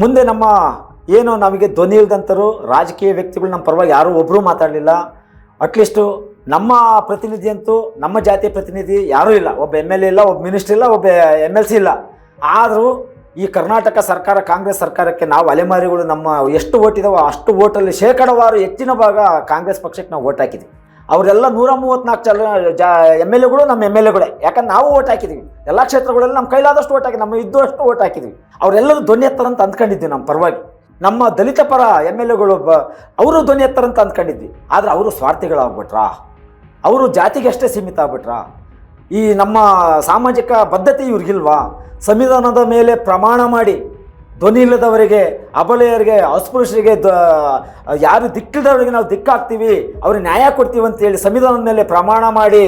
ಮುಂದೆ ನಮ್ಮ ಏನು ನಮಗೆ ಧ್ವನಿ ಇಲ್ದಂಥರು ರಾಜಕೀಯ ವ್ಯಕ್ತಿಗಳು ನಮ್ಮ ಪರವಾಗಿ ಯಾರೂ ಒಬ್ಬರೂ ಮಾತಾಡಲಿಲ್ಲ. ಅಟ್ಲೀಸ್ಟು ನಮ್ಮ ಪ್ರತಿನಿಧಿ ಅಂತೂ, ನಮ್ಮ ಜಾತಿಯ ಪ್ರತಿನಿಧಿ ಯಾರೂ ಇಲ್ಲ. ಒಬ್ಬ ಎಂ ಎಲ್ ಎ ಇಲ್ಲ, ಒಬ್ಬ ಮಿನಿಸ್ಟರ್ ಇಲ್ಲ, ಒಬ್ಬ ಎಂ ಎಲ್ ಸಿ ಇಲ್ಲ. ಆದರೂ ಈ ಕರ್ನಾಟಕ ಸರ್ಕಾರ, ಕಾಂಗ್ರೆಸ್ ಸರ್ಕಾರಕ್ಕೆ ನಾವು ಅಲೆಮಾರಿಗಳು ನಮ್ಮ ಎಷ್ಟು ಓಟ್ ಇದಾವೋ ಅಷ್ಟು ಓಟಲ್ಲಿ ಶೇಕಡವಾರು ಹೆಚ್ಚಿನ ಭಾಗ ಕಾಂಗ್ರೆಸ್ ಪಕ್ಷಕ್ಕೆ ನಾವು ಓಟ್ ಹಾಕಿದ್ವಿ. ಅವರೆಲ್ಲ ನೂರ ಮೂವತ್ತ್ನಾಲ್ಕು ಚಲ ಜಾ ಎಂ ಎಲ್ ಎಗಳು ನಮ್ಮ ಎಂ ಎಲ್ ಎಗಳೇ. ಯಾಕಂದ್ರೆ ನಾವು ಓಟ್ ಹಾಕಿದ್ದೀವಿ ಎಲ್ಲ ಕ್ಷೇತ್ರಗಳಲ್ಲಿ ನಮ್ಮ ಕೈಲಾದಷ್ಟು ಓಟ್ ಹಾಕಿ ನಮ್ಮ ಇದ್ದಷ್ಟು ಓಟ್ ಹಾಕಿದ್ವಿ. ಅವರೆಲ್ಲರೂ ಧ್ವನಿ ಅಂತ ಅಂದ್ಕೊಂಡಿದ್ವಿ ನಮ್ಮ ಪರವಾಗಿ. ನಮ್ಮ ದಲಿತ ಪರ ಎಂ ಎಲ್ ಎಗಳು ಬ ಅವರು ಧ್ವನಿ ಅಂತ ಅಂದ್ಕೊಂಡಿದ್ವಿ. ಆದರೆ ಅವರು ಸ್ವಾರ್ಥಿಗಳಾಗ್ಬಿಟ್ರಾ? ಅವರು ಜಾತಿಗಷ್ಟೇ ಸೀಮಿತ ಆಗ್ಬಿಟ್ರಾ ಈ ನಮ್ಮ ಸಾಮಾಜಿಕ ಬದ್ಧತೆ ಇವ್ರಿಗಿಲ್ವಾ? ಸಂವಿಧಾನದ ಮೇಲೆ ಪ್ರಮಾಣ ಮಾಡಿ ಧ್ವನಿ ಇಲ್ಲದವರಿಗೆ ಅಬಲೆಯರಿಗೆ, ಅಸ್ಪೃಶ್ಯರಿಗೆ, ದ ಯಾರು ದಿಕ್ಕಿಲ್ಲದವರಿಗೆ ನಾವು ದಿಕ್ಕಾಗ್ತೀವಿ, ಅವ್ರಿಗೆ ನ್ಯಾಯ ಕೊಡ್ತೀವಿ ಅಂತೇಳಿ ಸಂವಿಧಾನದ ಮೇಲೆ ಪ್ರಮಾಣ ಮಾಡಿ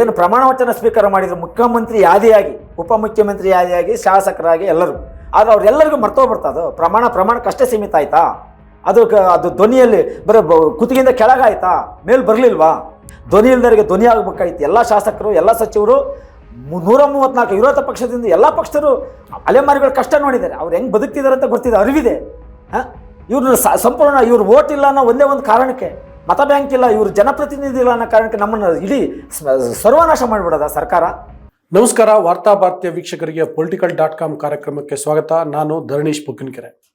ಏನು ಪ್ರಮಾಣ ವಚನ ಸ್ವೀಕಾರ ಮಾಡಿದರು ಮುಖ್ಯಮಂತ್ರಿ ಯಾದಿಯಾಗಿ, ಉಪಮುಖ್ಯಮಂತ್ರಿ ಯಾದಿಯಾಗಿ, ಶಾಸಕರಾಗಿ ಎಲ್ಲರೂ. ಆದರೆ ಅವರೆಲ್ಲರಿಗೂ ಅದು. ಪ್ರಮಾಣ ಪ್ರಮಾಣಕ್ಕಷ್ಟೇ ಸೀಮಿತ ಆಯ್ತಾ? ಅದು ಅದು ಧ್ವನಿಯಲ್ಲಿ ಬರೀ ಕುತ್ತಿಗೆಯಿಂದ ಕೆಳಗಾಯ್ತಾ? ಮೇಲೆ ಬರಲಿಲ್ವಾ? ಧ್ವನಿ ಇಲ್ದವರಿಗೆ ಧ್ವನಿ ಆಗಬೇಕಾಯ್ತು ಎಲ್ಲ ಶಾಸಕರು, ಎಲ್ಲ ಸಚಿವರು ನೂರ ಮೂವತ್ನಾಲ್ಕು ವಿರೋಧ ಪಕ್ಷದಿಂದ ಎಲ್ಲ ಪಕ್ಷದರು ಅಲೆಮಾರಿಗಳ ಕಷ್ಟ ನೋಡಿದ್ದಾರೆ. ಅವ್ರು ಹೆಂಗೆ ಬದುಕ್ತಿದ್ದಾರೆ ಅಂತ ಗೊತ್ತಿದೆ, ಅರಿವಿದೆ. ಹಾಂ? ಇವ್ರನ್ನ ಸ- ಸಂಪೂರ್ಣ ಇವ್ರು ಓಟ್ ಇಲ್ಲ ಅನ್ನೋ ಒಂದೇ ಒಂದು ಕಾರಣಕ್ಕೆ, ಮತ ಬ್ಯಾಂಕ್ ಇಲ್ಲ, ಇವ್ರ ಜನಪ್ರತಿನಿಧಿ ಇಲ್ಲ ಅನ್ನೋ ಕಾರಣಕ್ಕೆ ನಮ್ಮನ್ನು ಇಡೀ ಸರ್ವನಾಶ ಮಾಡಿಬಿಡೋದ ಸರ್ಕಾರ. ನಮಸ್ಕಾರ, ವಾರ್ತಾ ಭಾರತೀಯ ವೀಕ್ಷಕರಿಗೆ ಪೊಲಿಟಿಕಲ್ ಡಾಟ್ ಕಾಮ್ ಕಾರ್ಯಕ್ರಮಕ್ಕೆ ಸ್ವಾಗತ. ನಾನು ಧರಣೀಶ್ ಬುಕ್ಕಿನಕೆರೆ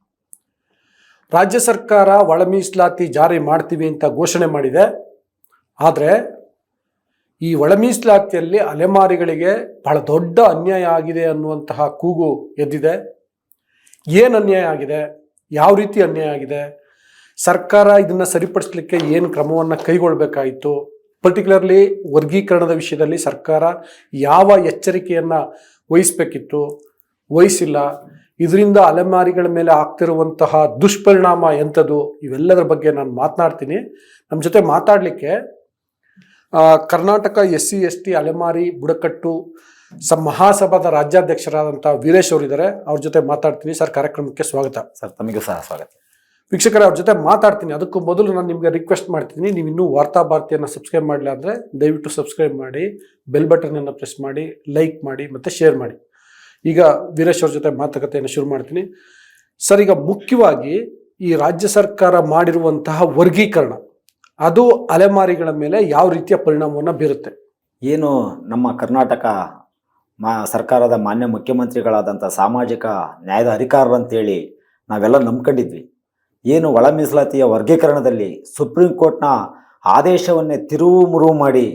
ರಾಜ್ಯ ಸರ್ಕಾರ ಒಳ ಮೀಸಲಾತಿ ಜಾರಿ ಮಾಡ್ತೀವಿ ಅಂತ ಘೋಷಣೆ ಮಾಡಿದೆ. ಆದರೆ ಈ ಒಳ ಮೀಸಲಾತಿಯಲ್ಲಿ ಅಲೆಮಾರಿಗಳಿಗೆ ಬಹಳ ದೊಡ್ಡ ಅನ್ಯಾಯ ಆಗಿದೆ ಅನ್ನುವಂತಹ ಕೂಗು ಎದ್ದಿದೆ. ಏನು ಅನ್ಯಾಯ ಆಗಿದೆ? ಯಾವ ರೀತಿ ಅನ್ಯಾಯ ಆಗಿದೆ? ಸರ್ಕಾರ ಇದನ್ನು ಸರಿಪಡಿಸಲಿಕ್ಕೆ ಏನು ಕ್ರಮವನ್ನು ಕೈಗೊಳ್ಳಬೇಕಾಯಿತು ಪರ್ಟಿಕ್ಯುಲರ್ಲಿ ವರ್ಗೀಕರಣದ ವಿಷಯದಲ್ಲಿ ಸರ್ಕಾರ ಯಾವ ಎಚ್ಚರಿಕೆಯನ್ನು ವಹಿಸಬೇಕಿತ್ತು? ವಹಿಸಿಲ್ಲ. ಇದರಿಂದ ಅಲೆಮಾರಿಗಳ ಮೇಲೆ ಆಗ್ತಿರುವಂತಹ ದುಷ್ಪರಿಣಾಮ ಎಂಥದ್ದು? ಇವೆಲ್ಲದರ ಬಗ್ಗೆ ನಾನು ಮಾತನಾಡ್ತೀನಿ. ನಮ್ಮ ಜೊತೆ ಮಾತಾಡಲಿಕ್ಕೆ Karnataka S C S T ಅಲೆಮಾರಿ ಬುಡಕಟ್ಟು ಸ ಮಹಾಸಭಾದ ರಾಜ್ಯಾಧ್ಯಕ್ಷರಾದಂಥ ವೀರೇಶ್ ಅವರಿದ್ದಾರೆ. ಅವ್ರ ಜೊತೆ ಮಾತಾಡ್ತೀನಿ. ಸರ್ ಕಾರ್ಯಕ್ರಮಕ್ಕೆ ಸ್ವಾಗತ. ಸರ್ ತಮಗೂ ಸಹ ಸ್ವಾಗತ. ವೀಕ್ಷಕರೇ ಅವ್ರ ಜೊತೆ ಮಾತಾಡ್ತೀನಿ. ಅದಕ್ಕೂ ಮೊದಲು ನಾನು ನಿಮಗೆ ರಿಕ್ವೆಸ್ಟ್ ಮಾಡ್ತೀನಿ ನೀವು ಇನ್ನೂ ವಾರ್ತಾ ಭಾರತಿಯನ್ನು ಸಬ್ಸ್ಕ್ರೈಬ್ ಮಾಡಲಿಲ್ಲ ಅಂದರೆ ದಯವಿಟ್ಟು ಸಬ್ಸ್ಕ್ರೈಬ್ ಮಾಡಿ ಬೆಲ್ ಬಟನನ್ನು ಪ್ರೆಸ್ ಮಾಡಿ ಲೈಕ್ ಮಾಡಿ ಮತ್ತು ಶೇರ್ ಮಾಡಿ. ಈಗ ವೀರೇಶ್ ಅವ್ರ ಜೊತೆ ಮಾತುಕತೆಯನ್ನು ಶುರು ಮಾಡ್ತೀನಿ. ಸರ್ ಈಗ ಮುಖ್ಯವಾಗಿ ಈ ರಾಜ್ಯ ಸರ್ಕಾರ ಮಾಡಿರುವಂತಹ ವರ್ಗೀಕರಣ ಅದು ಅಲೆಮಾರಿಗಳ ಮೇಲೆ ಯಾವ ರೀತಿಯ ಪರಿಣಾಮವನ್ನು ಬೀರುತ್ತೆ? ಏನು ನಮ್ಮ ಕರ್ನಾಟಕ ಮಾ ಸರ್ಕಾರದ ಮಾನ್ಯ ಮುಖ್ಯಮಂತ್ರಿಗಳಾದಂಥ ಸಾಮಾಜಿಕ ನ್ಯಾಯದ ಅಧಿಕಾರರು ಅಂತೇಳಿ ನಾವೆಲ್ಲ ನಂಬ್ಕೊಂಡಿದ್ವಿ. ಏನು ಒಳ ಮೀಸಲಾತಿಯ ವರ್ಗೀಕರಣದಲ್ಲಿ ಸುಪ್ರೀಂ ಕೋರ್ಟ್ನ ಆದೇಶವನ್ನೇ ತಿರುವು ಮುರುವು ಮಾಡಿ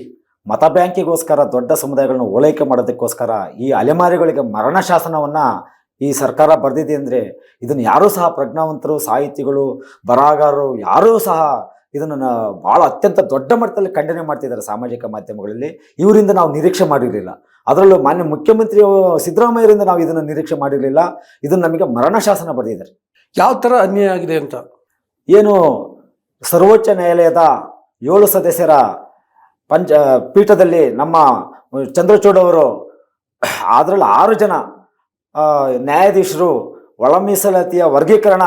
ಮತ ಬ್ಯಾಂಕಿಗೋಸ್ಕರ ದೊಡ್ಡ ಸಮುದಾಯಗಳನ್ನ ಓಲೈಕೆ ಮಾಡೋದಕ್ಕೋಸ್ಕರ ಈ ಅಲೆಮಾರಿಗಳಿಗೆ ಮರಣ ಶಾಸನವನ್ನು ಈ ಸರ್ಕಾರ ಬರೆದಿದೆ ಅಂದರೆ ಇದನ್ನು ಯಾರೂ ಸಹ ಪ್ರಜ್ಞಾವಂತರು, ಸಾಹಿತಿಗಳು, ಬರಹಗಾರರು ಯಾರೂ ಸಹ ಇದನ್ನು ಭಾಳ ಅತ್ಯಂತ ದೊಡ್ಡ ಮಟ್ಟದಲ್ಲಿ ಖಂಡನೆ ಮಾಡ್ತಿದ್ದಾರೆ ಸಾಮಾಜಿಕ ಮಾಧ್ಯಮಗಳಲ್ಲಿ. ಇವರಿಂದ ನಾವು ನಿರೀಕ್ಷೆ ಮಾಡಿರಲಿಲ್ಲ. ಅದರಲ್ಲೂ ಮಾನ್ಯ ಮುಖ್ಯಮಂತ್ರಿ ಸಿದ್ದರಾಮಯ್ಯರಿಂದ ನಾವು ಇದನ್ನು ನಿರೀಕ್ಷೆ ಮಾಡಿರಲಿಲ್ಲ. ಇದನ್ನು ನಮಗೆ ಮರಣ ಶಾಸನ ಬರೆದಿದ್ದಾರೆ. ಯಾವ ಥರ ಅನ್ಯಾಯ ಆಗಿದೆ ಅಂತ? ಏನು ಸರ್ವೋಚ್ಚ ನ್ಯಾಯಾಲಯದ ಏಳು ಸದಸ್ಯರ ಪಂಚ ಪೀಠದಲ್ಲಿ ನಮ್ಮ ಚಂದ್ರಚೂಡ್ ಅವರು ಅದರಲ್ಲಿ ಆರು ಜನ ನ್ಯಾಯಾಧೀಶರು ಒಳ ಮೀಸಲಾತಿಯ ವರ್ಗೀಕರಣ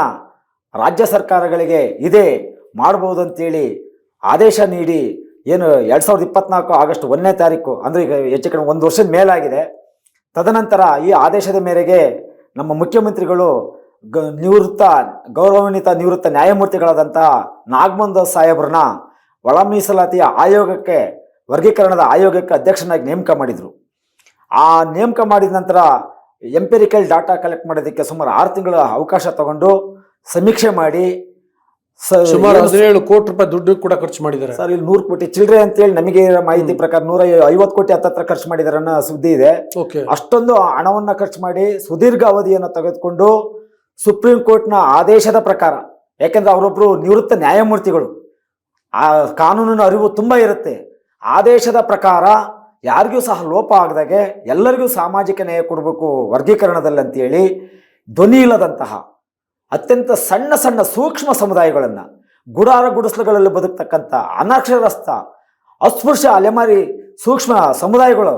ರಾಜ್ಯ ಸರ್ಕಾರಗಳಿಗೆ ಇದೆ. ಮಾಡ್ಬೋದು ಅಂತೇಳಿ ಆದೇಶ ನೀಡಿ ಏನು ಎರಡು ಸಾವಿರದ ಇಪ್ಪತ್ನಾಲ್ಕು ಆಗಸ್ಟ್ ಒಂದನೇ ತಾರೀಕು, ಅಂದರೆ ಈಗ ಹೆಚ್ಚು ಕಡಿಮೆ ಒಂದು ವರ್ಷದ ಮೇಲಾಗಿದೆ. ತದನಂತರ ಈ ಆದೇಶದ ಮೇರೆಗೆ ನಮ್ಮ ಮುಖ್ಯಮಂತ್ರಿಗಳು ಗ ನಿವೃತ್ತ, ಗೌರವಾನ್ವಿತ ನಿವೃತ್ತ ನ್ಯಾಯಮೂರ್ತಿಗಳಾದಂಥ ನಾಗಮಂದ ಸಾಹೇಬ್ರನ್ನ ಒಳ ಮೀಸಲಾತಿಯ ಆಯೋಗಕ್ಕೆ, ವರ್ಗೀಕರಣದ ಆಯೋಗಕ್ಕೆ ಅಧ್ಯಕ್ಷನಾಗಿ ನೇಮಕ ಮಾಡಿದರು. ಆ ನೇಮಕ ಮಾಡಿದ ನಂತರ ಎಂಪೆರಿಕಲ್ ಡಾಟಾ ಕಲೆಕ್ಟ್ ಮಾಡೋದಕ್ಕೆ ಸುಮಾರು ಆರು ತಿಂಗಳ ಅವಕಾಶ ತಗೊಂಡು ಸಮೀಕ್ಷೆ ಮಾಡಿ ಸ- ಸುಮಾರು ಹದಿನೇಳು ಕೋಟಿ ರೂಪಾಯಿ ದುಡ್ಡು ಕೂಡ ಖರ್ಚು ಮಾಡಿದ್ದಾರೆ. ಸರ್ ಇಲ್ಲಿ ನೂರು ಕೋಟಿ ಚಿಲ್ಲರೆ ಅಂತೇಳಿ ನಮಗೆ ಮಾಹಿತಿ ಪ್ರಕಾರ ನೂರ ಐವತ್ತು ಕೋಟಿ ಹತ್ತತ್ರ ಖರ್ಚು ಮಾಡಿದಾರೆ ಅನ್ನೋ ಸುದ್ದಿ ಇದೆ. ಅಷ್ಟೊಂದು ಹಣವನ್ನು ಖರ್ಚು ಮಾಡಿ ಸುದೀರ್ಘ ಅವಧಿಯನ್ನು ತೆಗೆದುಕೊಂಡು ಸುಪ್ರೀಂ ಕೋರ್ಟ್ನ ಆದೇಶದ ಪ್ರಕಾರ ಯಾಕೆಂದ್ರೆ ಅವರೊಬ್ಬರು ನಿವೃತ್ತ ನ್ಯಾಯಮೂರ್ತಿಗಳು ಆ ಕಾನೂನಿನ ಅರಿವು ತುಂಬ ಇರುತ್ತೆ. ಆದೇಶದ ಪ್ರಕಾರ ಯಾರಿಗೂ ಸಹ ಲೋಪ ಆಗದಾಗೆ ಎಲ್ಲರಿಗೂ ಸಾಮಾಜಿಕ ನ್ಯಾಯ ಕೊಡಬೇಕು ವರ್ಗೀಕರಣದಲ್ಲಿ ಅಂತೇಳಿ ಧ್ವನಿ ಇಲ್ಲದಂತಹ ಅತ್ಯಂತ ಸಣ್ಣ ಸಣ್ಣ ಸೂಕ್ಷ್ಮ ಸಮುದಾಯಗಳನ್ನು ಗುಡಾರ ಗುಡಿಸಲುಗಳಲ್ಲಿ ಬದುಕ್ತಕ್ಕಂಥ ಅನಕ್ಷರಸ್ಥ ಅಸ್ಪೃಶ್ಯ ಅಲೆಮಾರಿ ಸೂಕ್ಷ್ಮ ಸಮುದಾಯಗಳು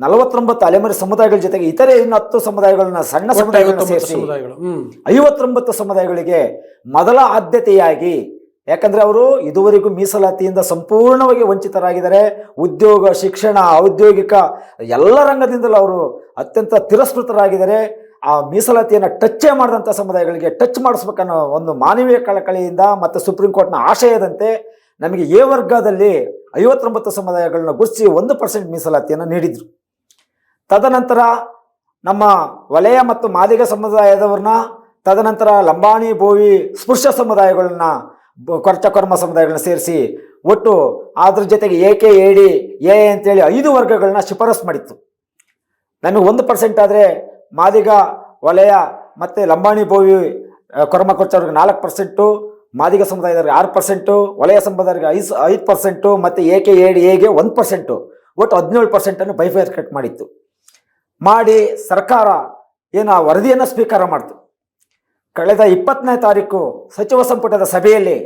ನಲವತ್ತೊಂಬತ್ತು ಅಲೆಮಾರಿ ಸಮುದಾಯಗಳ ಜೊತೆಗೆ ಇತರೆ ಇನ್ನು ಹತ್ತು ಸಮುದಾಯಗಳನ್ನ ಸಣ್ಣ ಸಮುದಾಯಗಳನ್ನು ಸೇರಿಸಿ ಐವತ್ತೊಂಬತ್ತು ಸಮುದಾಯಗಳಿಗೆ ಮೊದಲ ಆದ್ಯತೆಯಾಗಿ ಯಾಕಂದ್ರೆ ಅವರು ಇದುವರೆಗೂ ಮೀಸಲಾತಿಯಿಂದ ಸಂಪೂರ್ಣವಾಗಿ ವಂಚಿತರಾಗಿದ್ದಾರೆ. ಉದ್ಯೋಗ ಶಿಕ್ಷಣ ಔದ್ಯೋಗಿಕ ಎಲ್ಲ ರಂಗದಿಂದಲೂ ಅವರು ಅತ್ಯಂತ ತಿರಸ್ಕೃತರಾಗಿದ್ದಾರೆ. ಆ ಮೀಸಲಾತಿಯನ್ನು ಟಚ್ಚೇ ಮಾಡಿದಂಥ ಸಮುದಾಯಗಳಿಗೆ ಟಚ್ ಮಾಡಿಸ್ಬೇಕನ್ನೋ ಒಂದು ಮಾನವೀಯ ಕಳಕಳಿಯಿಂದ ಮತ್ತು ಸುಪ್ರೀಂ ಕೋರ್ಟ್ನ ಆಶಯದಂತೆ ನಮಗೆ ಎ ವರ್ಗದಲ್ಲಿ ಐವತ್ತೊಂಬತ್ತು ಸಮುದಾಯಗಳನ್ನ ಗುರುತಿಸಿ ಒಂದು ಪರ್ಸೆಂಟ್ ಮೀಸಲಾತಿಯನ್ನು ನೀಡಿದರು. ತದನಂತರ ನಮ್ಮ ವಲಯ ಮತ್ತು ಮಾದಿಗ ಸಮುದಾಯದವ್ರನ್ನ, ತದನಂತರ ಲಂಬಾಣಿ ಬೋವಿ ಸ್ಪೃಶ್ಯ ಸಮುದಾಯಗಳನ್ನ ಕೊರ್ಚ ಸಮುದಾಯಗಳನ್ನ ಸೇರಿಸಿ ಒಟ್ಟು ಅದ್ರ ಜೊತೆಗೆ A K, A D, A ಅಂತೇಳಿ ಐದು ವರ್ಗಗಳನ್ನ ಶಿಫಾರಸ್ ಮಾಡಿತ್ತು. ನಮಗೆ ಒಂದು ಪರ್ಸೆಂಟ್ ಆದರೆ ಮಾದಿಗ ವಲಯ ಮತ್ತು ಲಂಬಾಣಿ ಭೋವಿ ಕೊರಮ ಕೊಚ್ಚವ್ರಿಗೆ ನಾಲ್ಕು ಪರ್ಸೆಂಟು ಮಾದಿಗ ಸಮುದಾಯದವ್ರಿಗೆ ಆರು ಪರ್ಸೆಂಟು ವಲಯ ಸಮುದಾಯದವ್ರಿಗೆ ಐದು ಐದು ಪರ್ಸೆಂಟು ಮತ್ತು ಎ ಕೆ, ಎ ಎಗೆ ಒಂದು ಪರ್ಸೆಂಟು ಒಟ್ಟು ಹದಿನೇಳು ಪರ್ಸೆಂಟನ್ನು ಬೈಫೈರ್ಕಟ್ ಮಾಡಿತ್ತು. ಮಾಡಿ ಸರ್ಕಾರ ಏನು ಆ ವರದಿಯನ್ನು ಸ್ವೀಕಾರ ಮಾಡ್ತು. ಕಳೆದ ಇಪ್ಪತ್ತನೇ ತಾರೀಕು ಸಚಿವ ಸಂಪುಟದ ಸಭೆಯಲ್ಲಿ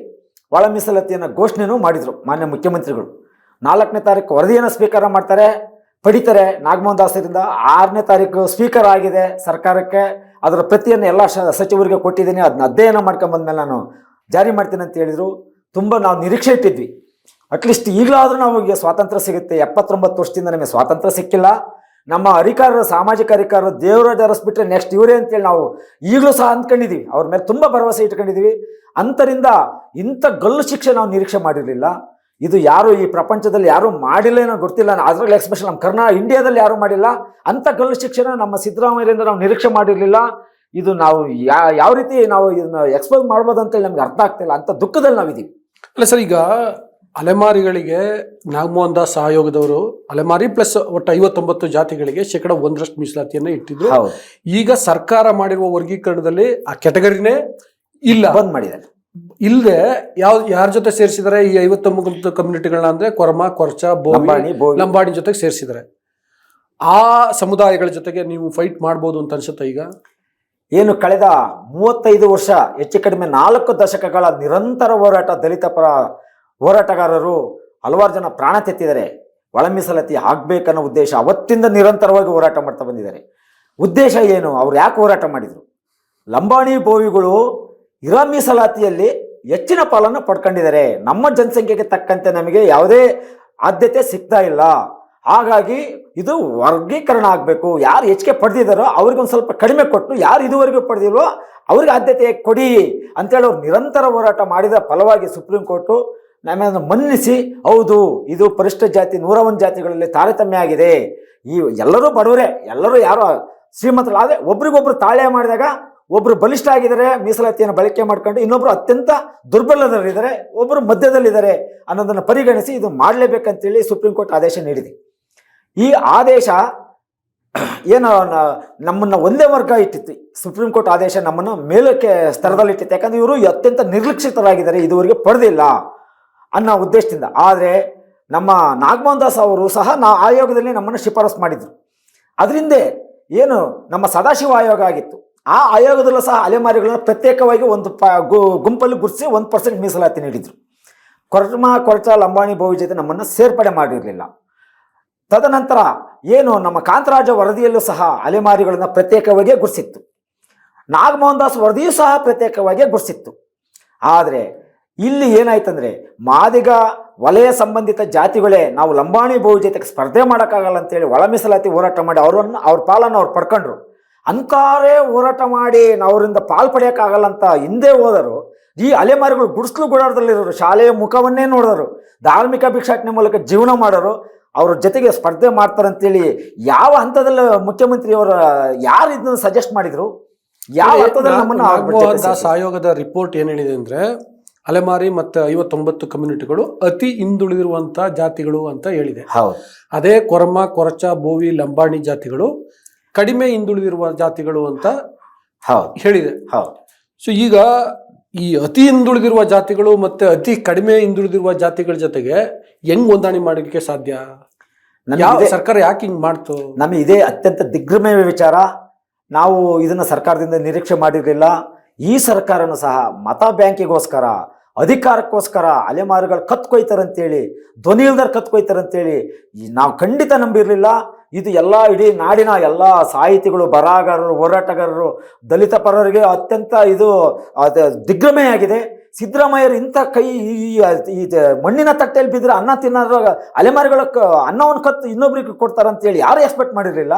ಒಳ ಮೀಸಲಾತಿಯನ್ನು ಘೋಷಣೆಯೂ ಮಾಡಿದರು ಮಾನ್ಯ ಮುಖ್ಯಮಂತ್ರಿಗಳು. ನಾಲ್ಕನೇ ತಾರೀಕು ವರದಿಯನ್ನು ಸ್ವೀಕಾರ ಮಾಡ್ತಾರೆ. ಪಡಿತಾರೆ ನಾಗಮೋಹನ್ ದಾಸರಿಂದ ಆರನೇ ತಾರೀಕು ಸ್ಪೀಕರ್ ಆಗಿದೆ ಸರ್ಕಾರಕ್ಕೆ. ಅದರ ಪ್ರತಿಯನ್ನು ಎಲ್ಲ ಸಚಿವರಿಗೆ ಕೊಟ್ಟಿದ್ದೀನಿ. ಅದನ್ನ ಅಧ್ಯಯನ ಮಾಡ್ಕೊಂಬಂದ್ಮೇಲೆ ನಾನು ಜಾರಿ ಮಾಡ್ತೀನಿ ಅಂತ ಹೇಳಿದರು. ತುಂಬ ನಾವು ನಿರೀಕ್ಷೆ ಇಟ್ಟಿದ್ವಿ. ಅಟ್ಲೀಸ್ಟ್ ಈಗಲಾದರೂ ನಮಗೆ ಸ್ವಾತಂತ್ರ್ಯ ಸಿಗುತ್ತೆ. ಎಪ್ಪತ್ತೊಂಬತ್ತು ವರ್ಷದಿಂದ ನಮಗೆ ಸ್ವಾತಂತ್ರ್ಯ ಸಿಕ್ಕಿಲ್ಲ. ನಮ್ಮ ಅಧಿಕಾರರು ಸಾಮಾಜಿಕ ಅಧಿಕಾರರು ದೇವರಾಜ್ ಅರಸ್ಬಿಟ್ರೆ ನೆಕ್ಸ್ಟ್ ಇವರೇ ಅಂತೇಳಿ ನಾವು ಈಗಲೂ ಸಹ ಅಂದ್ಕೊಂಡಿದ್ದೀವಿ ಅವ್ರ ಮೇಲೆ ತುಂಬ ಭರವಸೆ ಇಟ್ಕೊಂಡಿದ್ದೀವಿ ಅಂತರಿಂದ ಇಂಥ ಗಲ್ಲು ಶಿಕ್ಷೆ ನಾವು ನಿರೀಕ್ಷೆ ಮಾಡಿರಲಿಲ್ಲ. ಇದು ಯಾರು ಈ ಪ್ರಪಂಚದಲ್ಲಿ ಯಾರು ಮಾಡಿಲ್ಲ ಏನೋ ಗೊತ್ತಿಲ್ಲ. ಅದರಲ್ಲಿ ಎಕ್ಸ್ಪೆಷಲ್ ನಮ್ಮ ಕರ್ನಾ ಇಂಡಿಯಾದಲ್ಲಿ ಯಾರೂ ಮಾಡಿಲ್ಲ. ಅಂಥ ಗಲ್ಲು ಶಿಕ್ಷಣ ನಮ್ಮ ಸಿದ್ದರಾಮಯ್ಯರಿಂದ ನಾವು ನಿರೀಕ್ಷೆ ಮಾಡಿರಲಿಲ್ಲ. ಇದು ನಾವು ಯಾ ಯಾವ ರೀತಿ ನಾವು ಇದನ್ನ ಎಕ್ಸ್ಪೋಸ್ ಮಾಡ್ಬೋದು ಅಂತೇಳಿ ನಮ್ಗೆ ಅರ್ಥ ಆಗ್ತಿಲ್ಲ ಅಂತ ದುಃಖದಲ್ಲಿ ನಾವಿದ್ದೀವಿ. ಅಲ್ಲ ಸರ್ ಈಗ ಅಲೆಮಾರಿಗಳಿಗೆ ನಾಗಮೋಹನ್ ದಾಸ್ ಆಯೋಗದವರು ಅಲೆಮಾರಿ ಪ್ಲಸ್ ಒಟ್ಟು ಐವತ್ತೊಂಬತ್ತು ಜಾತಿಗಳಿಗೆ ಶೇಕಡ ಒಂದರಷ್ಟು ಮೀಸಲಾತಿಯನ್ನ ಇಟ್ಟಿದ್ರು. ಈಗ ಸರ್ಕಾರ ಮಾಡಿರುವ ವರ್ಗೀಕರಣದಲ್ಲಿ ಆ ಕೆಟಗರಿನೇ ಇಲ್ಲ. ಬಂದ್ ಮಾಡಿದ್ದಾರೆ. ಇಲ್ಲದೆ ಯಾವ ಯಾರ ಜೊತೆ ಸೇರಿಸಿದ್ದಾರೆ ಈ ಐವತ್ತೊಂಬತ್ತು ಕಮ್ಯುನಿಟಿಗಳನ್ನ ಅಂದ್ರೆ ಕೊರಮ ಕೊರ್ಚ ಬೋಂಬಾಣಿ ಲಂಬಾಣಿ ಲಂಬಾಣಿ ಜೊತೆಗೆ ಸೇರಿಸಿದ್ದಾರೆ ಆ ಸಮುದಾಯಗಳ ಜೊತೆಗೆ ನೀವು ಫೈಟ್ ಮಾಡ್ಬೋದು ಅಂತ ಅನ್ಸುತ್ತೆ ಈಗ? ಏನು ಕಳೆದ ಮೂವತ್ತೈದು ವರ್ಷ ಹೆಚ್ಚು ಕಡಿಮೆ ನಾಲ್ಕು ದಶಕಗಳ ನಿರಂತರ ಹೋರಾಟ ದಲಿತ ಪರ ಹೋರಾಟಗಾರರು ಹಲವಾರು ಜನ ಪ್ರಾಣ ತೆತ್ತಿದ್ದಾರೆ. ಒಳ ಮೀಸಲಾತಿ ಆಗ್ಬೇಕನ್ನೋ ಉದ್ದೇಶ ಅವತ್ತಿಂದ ನಿರಂತರವಾಗಿ ಹೋರಾಟ ಮಾಡ್ತಾ ಬಂದಿದ್ದಾರೆ. ಉದ್ದೇಶ ಏನು? ಅವ್ರು ಯಾಕೆ ಹೋರಾಟ ಮಾಡಿದರು? ಲಂಬಾಣಿ ಬೋವಿಗಳು ಇರ ಮೀಸಲಾತಿಯಲ್ಲಿ ಹೆಚ್ಚಿನ ಪಾಲನ್ನು ಪಡ್ಕೊಂಡಿದ್ದಾರೆ. ನಮ್ಮ ಜನಸಂಖ್ಯೆಗೆ ತಕ್ಕಂತೆ ನಮಗೆ ಯಾವುದೇ ಆದ್ಯತೆ ಸಿಗ್ತಾ ಇಲ್ಲ. ಹಾಗಾಗಿ ಇದು ವರ್ಗೀಕರಣ ಆಗಬೇಕು. ಯಾರು ಹೆಚ್ಚಿಗೆ ಪಡೆದಿದ್ದಾರೋ ಅವ್ರಿಗೊಂದು ಸ್ವಲ್ಪ ಕಡಿಮೆ ಕೊಟ್ಟು, ಯಾರು ಇದುವರೆಗೂ ಪಡೆದಿಲ್ವೋ ಅವ್ರಿಗೆ ಆದ್ಯತೆ ಕೊಡಿ ಅಂತೇಳಿ ಅವ್ರು ನಿರಂತರ ಹೋರಾಟ ಮಾಡಿದ ಫಲವಾಗಿ ಸುಪ್ರೀಂ ಕೋರ್ಟು ನಮ್ಮನ್ನು ಮನ್ನಿಸಿ, ಹೌದು, ಇದು ಪರಿಷ್ಠ ಜಾತಿ, ನೂರ ಒಂದು ಜಾತಿಗಳಲ್ಲಿ ತಾರತಮ್ಯ ಆಗಿದೆ. ಈ ಎಲ್ಲರೂ ಬಡವರೇ, ಎಲ್ಲರೂ ಯಾರು ಶ್ರೀಮಂತರು, ಆದರೆ ಒಬ್ರಿಗೊಬ್ರು ತಾಳೆ ಮಾಡಿದಾಗ ಒಬ್ರು ಬಲಿಷ್ಠ ಆಗಿದ್ದಾರೆ ಮೀಸಲಾತಿಯನ್ನು ಬಳಕೆ ಮಾಡ್ಕೊಂಡು ಇನ್ನೊಬ್ರು ಅತ್ಯಂತ ದುರ್ಬಲದಲ್ಲಿದ್ದಾರೆ ಒಬ್ಬರು ಮಧ್ಯದಲ್ಲಿದ್ದಾರೆ ಅನ್ನೋದನ್ನು ಪರಿಗಣಿಸಿ ಇದು ಮಾಡಲೇಬೇಕಂತೇಳಿ ಸುಪ್ರೀಂ ಕೋರ್ಟ್ ಆದೇಶ ನೀಡಿದೆ. ಈ ಆದೇಶ ಏನು ನಮ್ಮನ್ನು ಒಂದೇ ವರ್ಗ ಇಟ್ಟಿತ್ತು. ಸುಪ್ರೀಂ ಕೋರ್ಟ್ ಆದೇಶ ನಮ್ಮನ್ನು ಮೇಲಕ್ಕೆ ಸ್ತರದಲ್ಲಿ ಯಾಕಂದರೆ ಯಾಕಂದ್ರೆ ಇವರು ಅತ್ಯಂತ ನಿರ್ಲಕ್ಷಿತರಾಗಿದ್ದಾರೆ, ಇದುವರೆಗೆ ಪಡೆದಿಲ್ಲ ಅನ್ನೋ ಉದ್ದೇಶದಿಂದ. ಆದರೆ ನಮ್ಮ ನಾಗಮೋಹನ್ ದಾಸ್ ಅವರು ಸಹ ನಾ ಆಯೋಗದಲ್ಲಿ ನಮ್ಮನ್ನು ಶಿಫಾರಸು ಮಾಡಿದರು. ಅದರಿಂದ ಏನು ನಮ್ಮ ಸದಾಶಿವ ಆಯೋಗ ಆಗಿತ್ತು. ಆ ಆಯೋಗದಲ್ಲೂ ಸಹ ಅಲೆಮಾರಿಗಳನ್ನು ಪ್ರತ್ಯೇಕವಾಗಿ ಒಂದು ಪ ಗುಂಪಲ್ಲಿ ಗುರುತಿಸಿ ಒಂದು ಪರ್ಸೆಂಟ್ ಮೀಸಲಾತಿ ನೀಡಿದರು. ಕೊರಟಮ ಕೊರಚ ಲಂಬಾಣಿ, ಭೋವಿ ಜೊತೆ ನಮ್ಮನ್ನು ಸೇರ್ಪಡೆ ಮಾಡಿರಲಿಲ್ಲ. ತದನಂತರ ಏನು ನಮ್ಮ ಕಾಂತರಾಜ ವರದಿಯಲ್ಲೂ ಸಹ ಅಲೆಮಾರಿಗಳನ್ನ ಪ್ರತ್ಯೇಕವಾಗಿ ಗುರ್ಸಿತ್ತು. ನಾಗಮೋಹನ್ ದಾಸ್ ವರದಿಯೂ ಸಹ ಪ್ರತ್ಯೇಕವಾಗಿ ಗುರ್ಸಿತ್ತು. ಆದರೆ ಇಲ್ಲಿ ಏನಾಯ್ತಂದರೆ ಮಾದಿಗ ವಲಯ ಸಂಬಂಧಿತ ಜಾತಿಗಳೇ ನಾವು ಲಂಬಾಣಿ, ಭೋವಿ ಜೊತೆಗೆ ಸ್ಪರ್ಧೆ ಮಾಡೋಕ್ಕಾಗಲ್ಲ ಅಂತೇಳಿ ಒಳ ಮೀಸಲಾತಿ ಹೋರಾಟ ಮಾಡಿ ಅವರನ್ನು ಅವ್ರ ಪಾಲನ್ನು ಅವ್ರು ಪಡ್ಕೊಂಡ್ರು. ಅಂಥವರೇ ಹೋರಾಟ ಮಾಡಿ ನಾವು ಅವರಿಂದ ಪಾಲ್ ಪಡೆಯೋಕ್ಕಾಗಲ್ಲ ಅಂತ ಹಿಂದೆ ಹೋದರು. ಈ ಅಲೆಮಾರಿಗಳು ಗುಡಿಸ್ಲು ಗುಡಾರದಲ್ಲಿರೋರು ಶಾಲೆಯ ಮುಖವನ್ನೇ ನೋಡಿದರು. ಧಾರ್ಮಿಕ ಭಿಕ್ಷಾಟನೆ ಮೂಲಕ ಜೀವನ ಮಾಡೋರು ಅವ್ರ ಜೊತೆಗೆ ಸ್ಪರ್ಧೆ ಮಾಡ್ತಾರಂತೇಳಿ ಯಾವ ಹಂತದಲ್ಲಿ ಮುಖ್ಯಮಂತ್ರಿಯವರ ಯಾರು ಇದನ್ನು ಸಜೆಸ್ಟ್ ಮಾಡಿದ್ರು? ಯಾವ ಹಂತದಲ್ಲಿ ನಮ್ಮನ್ನು? ಆಯೋಗದ ರಿಪೋರ್ಟ್ ಏನು ಹೇಳಿದೆ ಅಂದರೆ ಅಲೆಮಾರಿ ಮತ್ತು ಐವತ್ತೊಂಬತ್ತು ಕಮ್ಯುನಿಟಿಗಳು ಅತಿ ಹಿಂದುಳಿದಿರುವಂತ ಜಾತಿಗಳು ಅಂತ ಹೇಳಿದೆ. ಹೌದು. ಅದೇ ಕೊರಮ ಕೊರಚ ಬೋವಿ ಲಂಬಾಣಿ ಜಾತಿಗಳು ಕಡಿಮೆ ಹಿಂದುಳಿದಿರುವ ಜಾತಿಗಳು ಅಂತ ಹೌದು. ಹೇಳಿದೆ. ಹೌದು. ಸೊ ಈಗ ಈ ಅತಿ ಹಿಂದುಳಿದಿರುವ ಜಾತಿಗಳು ಮತ್ತೆ ಅತಿ ಕಡಿಮೆ ಹಿಂದುಳಿದಿರುವ ಜಾತಿಗಳ ಜೊತೆಗೆ ಹೆಂಗ್ ಹೊಂದಾಣಿ ಮಾಡಲಿಕ್ಕೆ ಸಾಧ್ಯ? ನಮ್ಗೆ ಯಾವ ಇದೇ- ಸರ್ಕಾರ ಯಾಕೆ ಹಿಂಗ್ ಮಾಡ್ತು? ನಮಗೆ ಇದೇ ಅತ್ಯಂತ ದಿಗ್ಭ್ರಮೆಯ ವಿಚಾರ. ನಾವು ಇದನ್ನ ಸರ್ಕಾರದಿಂದ ನಿರೀಕ್ಷೆ ಮಾಡಿರಲಿಲ್ಲ. ಈ ಸರ್ಕಾರನೂ ಸಹ ಮತ ಬ್ಯಾಂಕಿಗೋಸ್ಕರ ಅಧಿಕಾರಕ್ಕೋಸ್ಕರ ಅಲೆಮಾರುಗಳು ಕತ್ಕೊಯ್ತಾರಂತೇಳಿ ಧ್ವನಿ ಇಲ್ದರ್ ಕತ್ಕೊಯ್ತಾರಂತೇಳಿ ನಾವು ಖಂಡಿತ ನಂಬಿರಲಿಲ್ಲ. ಇದು ಎಲ್ಲ ಇಡೀ ನಾಡಿನ ಎಲ್ಲ ಸಾಹಿತಿಗಳು ಬರಹಗಾರರು ಹೋರಾಟಗಾರರು ದಲಿತ ಪರರಿಗೆ ಅತ್ಯಂತ ಇದು, ಅದು ದಿಗ್ಭ್ರಮೆಯಾಗಿದೆ. ಸಿದ್ದರಾಮಯ್ಯರು ಇಂಥ ಕೈ, ಈ- ಮಣ್ಣಿನ ತಟ್ಟೆಯಲ್ಲಿ ಬಿದ್ದರೆ ಅನ್ನ ತಿನ್ನೋದ್ರ ಅಲೆಮಾರಿಗಳ ಅನ್ನವನ್ನು ಕತ್ತು ಇನ್ನೊಬ್ರಿಗೆ ಕೊಡ್ತಾರಂತೇಳಿ ಯಾರು ಎಕ್ಸ್ಪೆಕ್ಟ್ ಮಾಡಿರಲಿಲ್ಲ.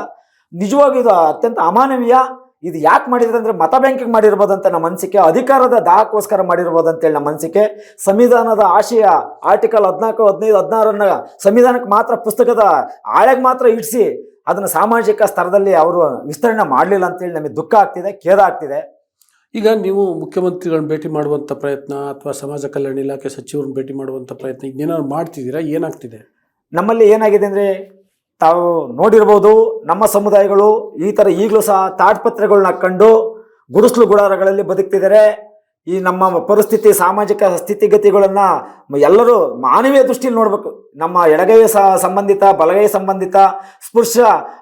ನಿಜವಾಗಿ ಇದು ಅತ್ಯಂತ ಅಮಾನವೀಯ. ಇದು ಯಾಕೆ ಮಾಡಿದ್ರೆ ಅಂದ್ರೆ ಮತ ಬ್ಯಾಂಕಿಗೆ ಮಾಡಿರ್ಬೋದಂತ ಅಂತ ನಮ್ಮ ಅನಿಸಿಕೆ ಅಧಿಕಾರದ ದಾಹಕ್ಕೋಸ್ಕರ ಮಾಡಿರ್ಬೋದು ಅಂತೇಳಿ ನಮ್ಮ ಅನಿಸಿಕೆ. ಸಂವಿಧಾನದ ಆಶಯ ಆರ್ಟಿಕಲ್ ಹದಿನಾಲ್ಕು ಹದಿನೈದು ಹದಿನಾರನ್ನ ಸಂವಿಧಾನಕ್ಕೆ ಮಾತ್ರ ಪುಸ್ತಕದ ಆಳೆಗೆ ಮಾತ್ರ ಇಡಿಸಿ ಅದನ್ನು ಸಾಮಾಜಿಕ ಸ್ತರದಲ್ಲಿ ಅವರು ವಿಸ್ತರಣೆ ಮಾಡಲಿಲ್ಲ ಅಂತೇಳಿ ನಮಗೆ ದುಃಖ ಆಗ್ತಿದೆ ಖೇದ ಆಗ್ತಿದೆ. ಈಗ ನೀವು ಮುಖ್ಯಮಂತ್ರಿಗಳನ್ನ ಭೇಟಿ ಮಾಡುವಂಥ ಪ್ರಯತ್ನ ಅಥವಾ ಸಮಾಜ ಕಲ್ಯಾಣ ಇಲಾಖೆ ಸಚಿವರನ್ನ ಭೇಟಿ ಮಾಡುವಂಥ ಪ್ರಯತ್ನ ಇದನ್ನೇನಾದ್ರು ಮಾಡ್ತಿದ್ದೀರಾ? ಏನಾಗ್ತಿದೆ? ನಮ್ಮಲ್ಲಿ ಏನಾಗಿದೆ ಅಂದರೆ ತಾವು ನೋಡಿರ್ಬೋದು ನಮ್ಮ ಸಮುದಾಯಗಳು ಈ ಥರ ಈಗಲೂ ಸಹ ತಾಟ್ಪತ್ರೆಗಳನ್ನ ಕಂಡು ಗುಡಿಸ್ಲು ಗುಡಾರಗಳಲ್ಲಿ ಬದುಕ್ತಿದ್ದಾರೆ. ಈ ನಮ್ಮ ಪರಿಸ್ಥಿತಿ, ಸಾಮಾಜಿಕ ಸ್ಥಿತಿಗತಿಗಳನ್ನು ಎಲ್ಲರೂ ಮಾನವೀಯ ದೃಷ್ಟಿಯಲ್ಲಿ ನೋಡಬೇಕು. ನಮ್ಮ ಎಡಗೈ ಸಂಬಂಧಿತ, ಬಲಗೈ ಸಂಬಂಧಿತ ಸ್ಪೃಶ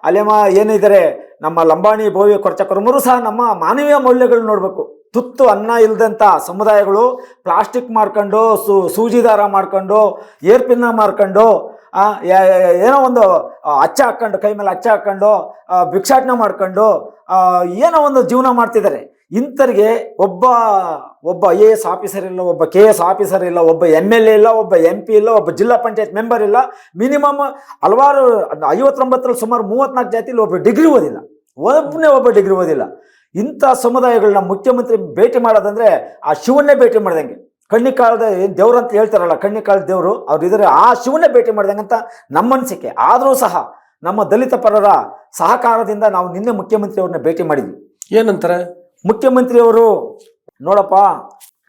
ಅಲೆಮ ಏನಿದ್ದಾರೆ ನಮ್ಮ ಲಂಬಾಣಿ ಭೋವಿ ಕೊರಚ ಕುರುಮರು ಸಹ ನಮ್ಮ ಮಾನವೀಯ ಮೌಲ್ಯಗಳನ್ನ ನೋಡಬೇಕು. ತುತ್ತು, ಅನ್ನ ಇಲ್ಲದಂಥ ಸಮುದಾಯಗಳು ಪ್ಲಾಸ್ಟಿಕ್ ಮಾಡ್ಕೊಂಡು ಸೂ ಸೂಜಿ ದಾರ ಮಾಡ್ಕೊಂಡು ಏರ್ಪಿನ್ನ ಮಾಡ್ಕೊಂಡು ಏನೋ ಒಂದು ಅಚ್ಚ ಹಾಕ್ಕೊಂಡು ಕೈ ಮೇಲೆ ಅಚ್ಚ ಹಾಕ್ಕೊಂಡು ಭಿಕ್ಷಾಟನೆ ಮಾಡ್ಕೊಂಡು ಏನೋ ಒಂದು ಜೀವನ ಮಾಡ್ತಿದ್ದಾರೆ. ಇಂಥರಿಗೆ ಒಬ್ಬ ಒಬ್ಬ ಐ ಎ ಎಸ್ ಆಫೀಸರ್ ಇಲ್ಲ, ಒಬ್ಬ ಕೆ ಎಸ್ ಆಫೀಸರ್ ಇಲ್ಲ, ಒಬ್ಬ ಎಂ ಎಲ್ ಎ ಇಲ್ಲ, ಒಬ್ಬ ಎಂ ಪಿ ಇಲ್ಲ, ಒಬ್ಬ ಜಿಲ್ಲಾ ಪಂಚಾಯತ್ ಮೆಂಬರ್ ಇಲ್ಲ, ಮಿನಿಮಮ್ ಹಲವಾರು, ಐವತ್ತೊಂಬತ್ತರಲ್ಲಿ ಸುಮಾರು ಮೂವತ್ನಾಲ್ಕು ಜಾತಿಲಿ ಒಬ್ಬ ಡಿಗ್ರಿ ಓದಿಲ್ಲ. ಒಬ್ಬನೇ ಒಬ್ಬ ಡಿಗ್ರಿ ಓದಿಲ್ಲ. ಇಂಥ ಸಮುದಾಯಗಳನ್ನ ಮುಖ್ಯಮಂತ್ರಿ ಭೇಟಿ ಮಾಡೋದಂದ್ರೆ ಆ ಶಿವನ್ನೇ ಭೇಟಿ ಮಾಡ್ದಂಗೆ. ಕಣ್ಣಿಕಾಳದ ಏನು ದೇವ್ರು ಅಂತ ಹೇಳ್ತಾರಲ್ಲ ಕಣ್ಣಿಕಾಳ ದೇವರು ಅವ್ರು ಇದ್ರೆ ಆ ಶಿವನ್ನೇ ಭೇಟಿ ಮಾಡಿದಂಗಂತ ಅಂತ ನಮ್ಮ ಅನಿಸಿಕೆ. ಆದರೂ ಸಹ ನಮ್ಮ ದಲಿತ ಪರರ ಸಹಕಾರದಿಂದ ನಾವು ನಿನ್ನೆ ಮುಖ್ಯಮಂತ್ರಿ ಅವ್ರನ್ನ ಭೇಟಿ ಮಾಡಿದ್ವಿ. ಏನಂತಾರೆ? ಮುಖ್ಯಮಂತ್ರಿಯವರು ನೋಡಪ್ಪ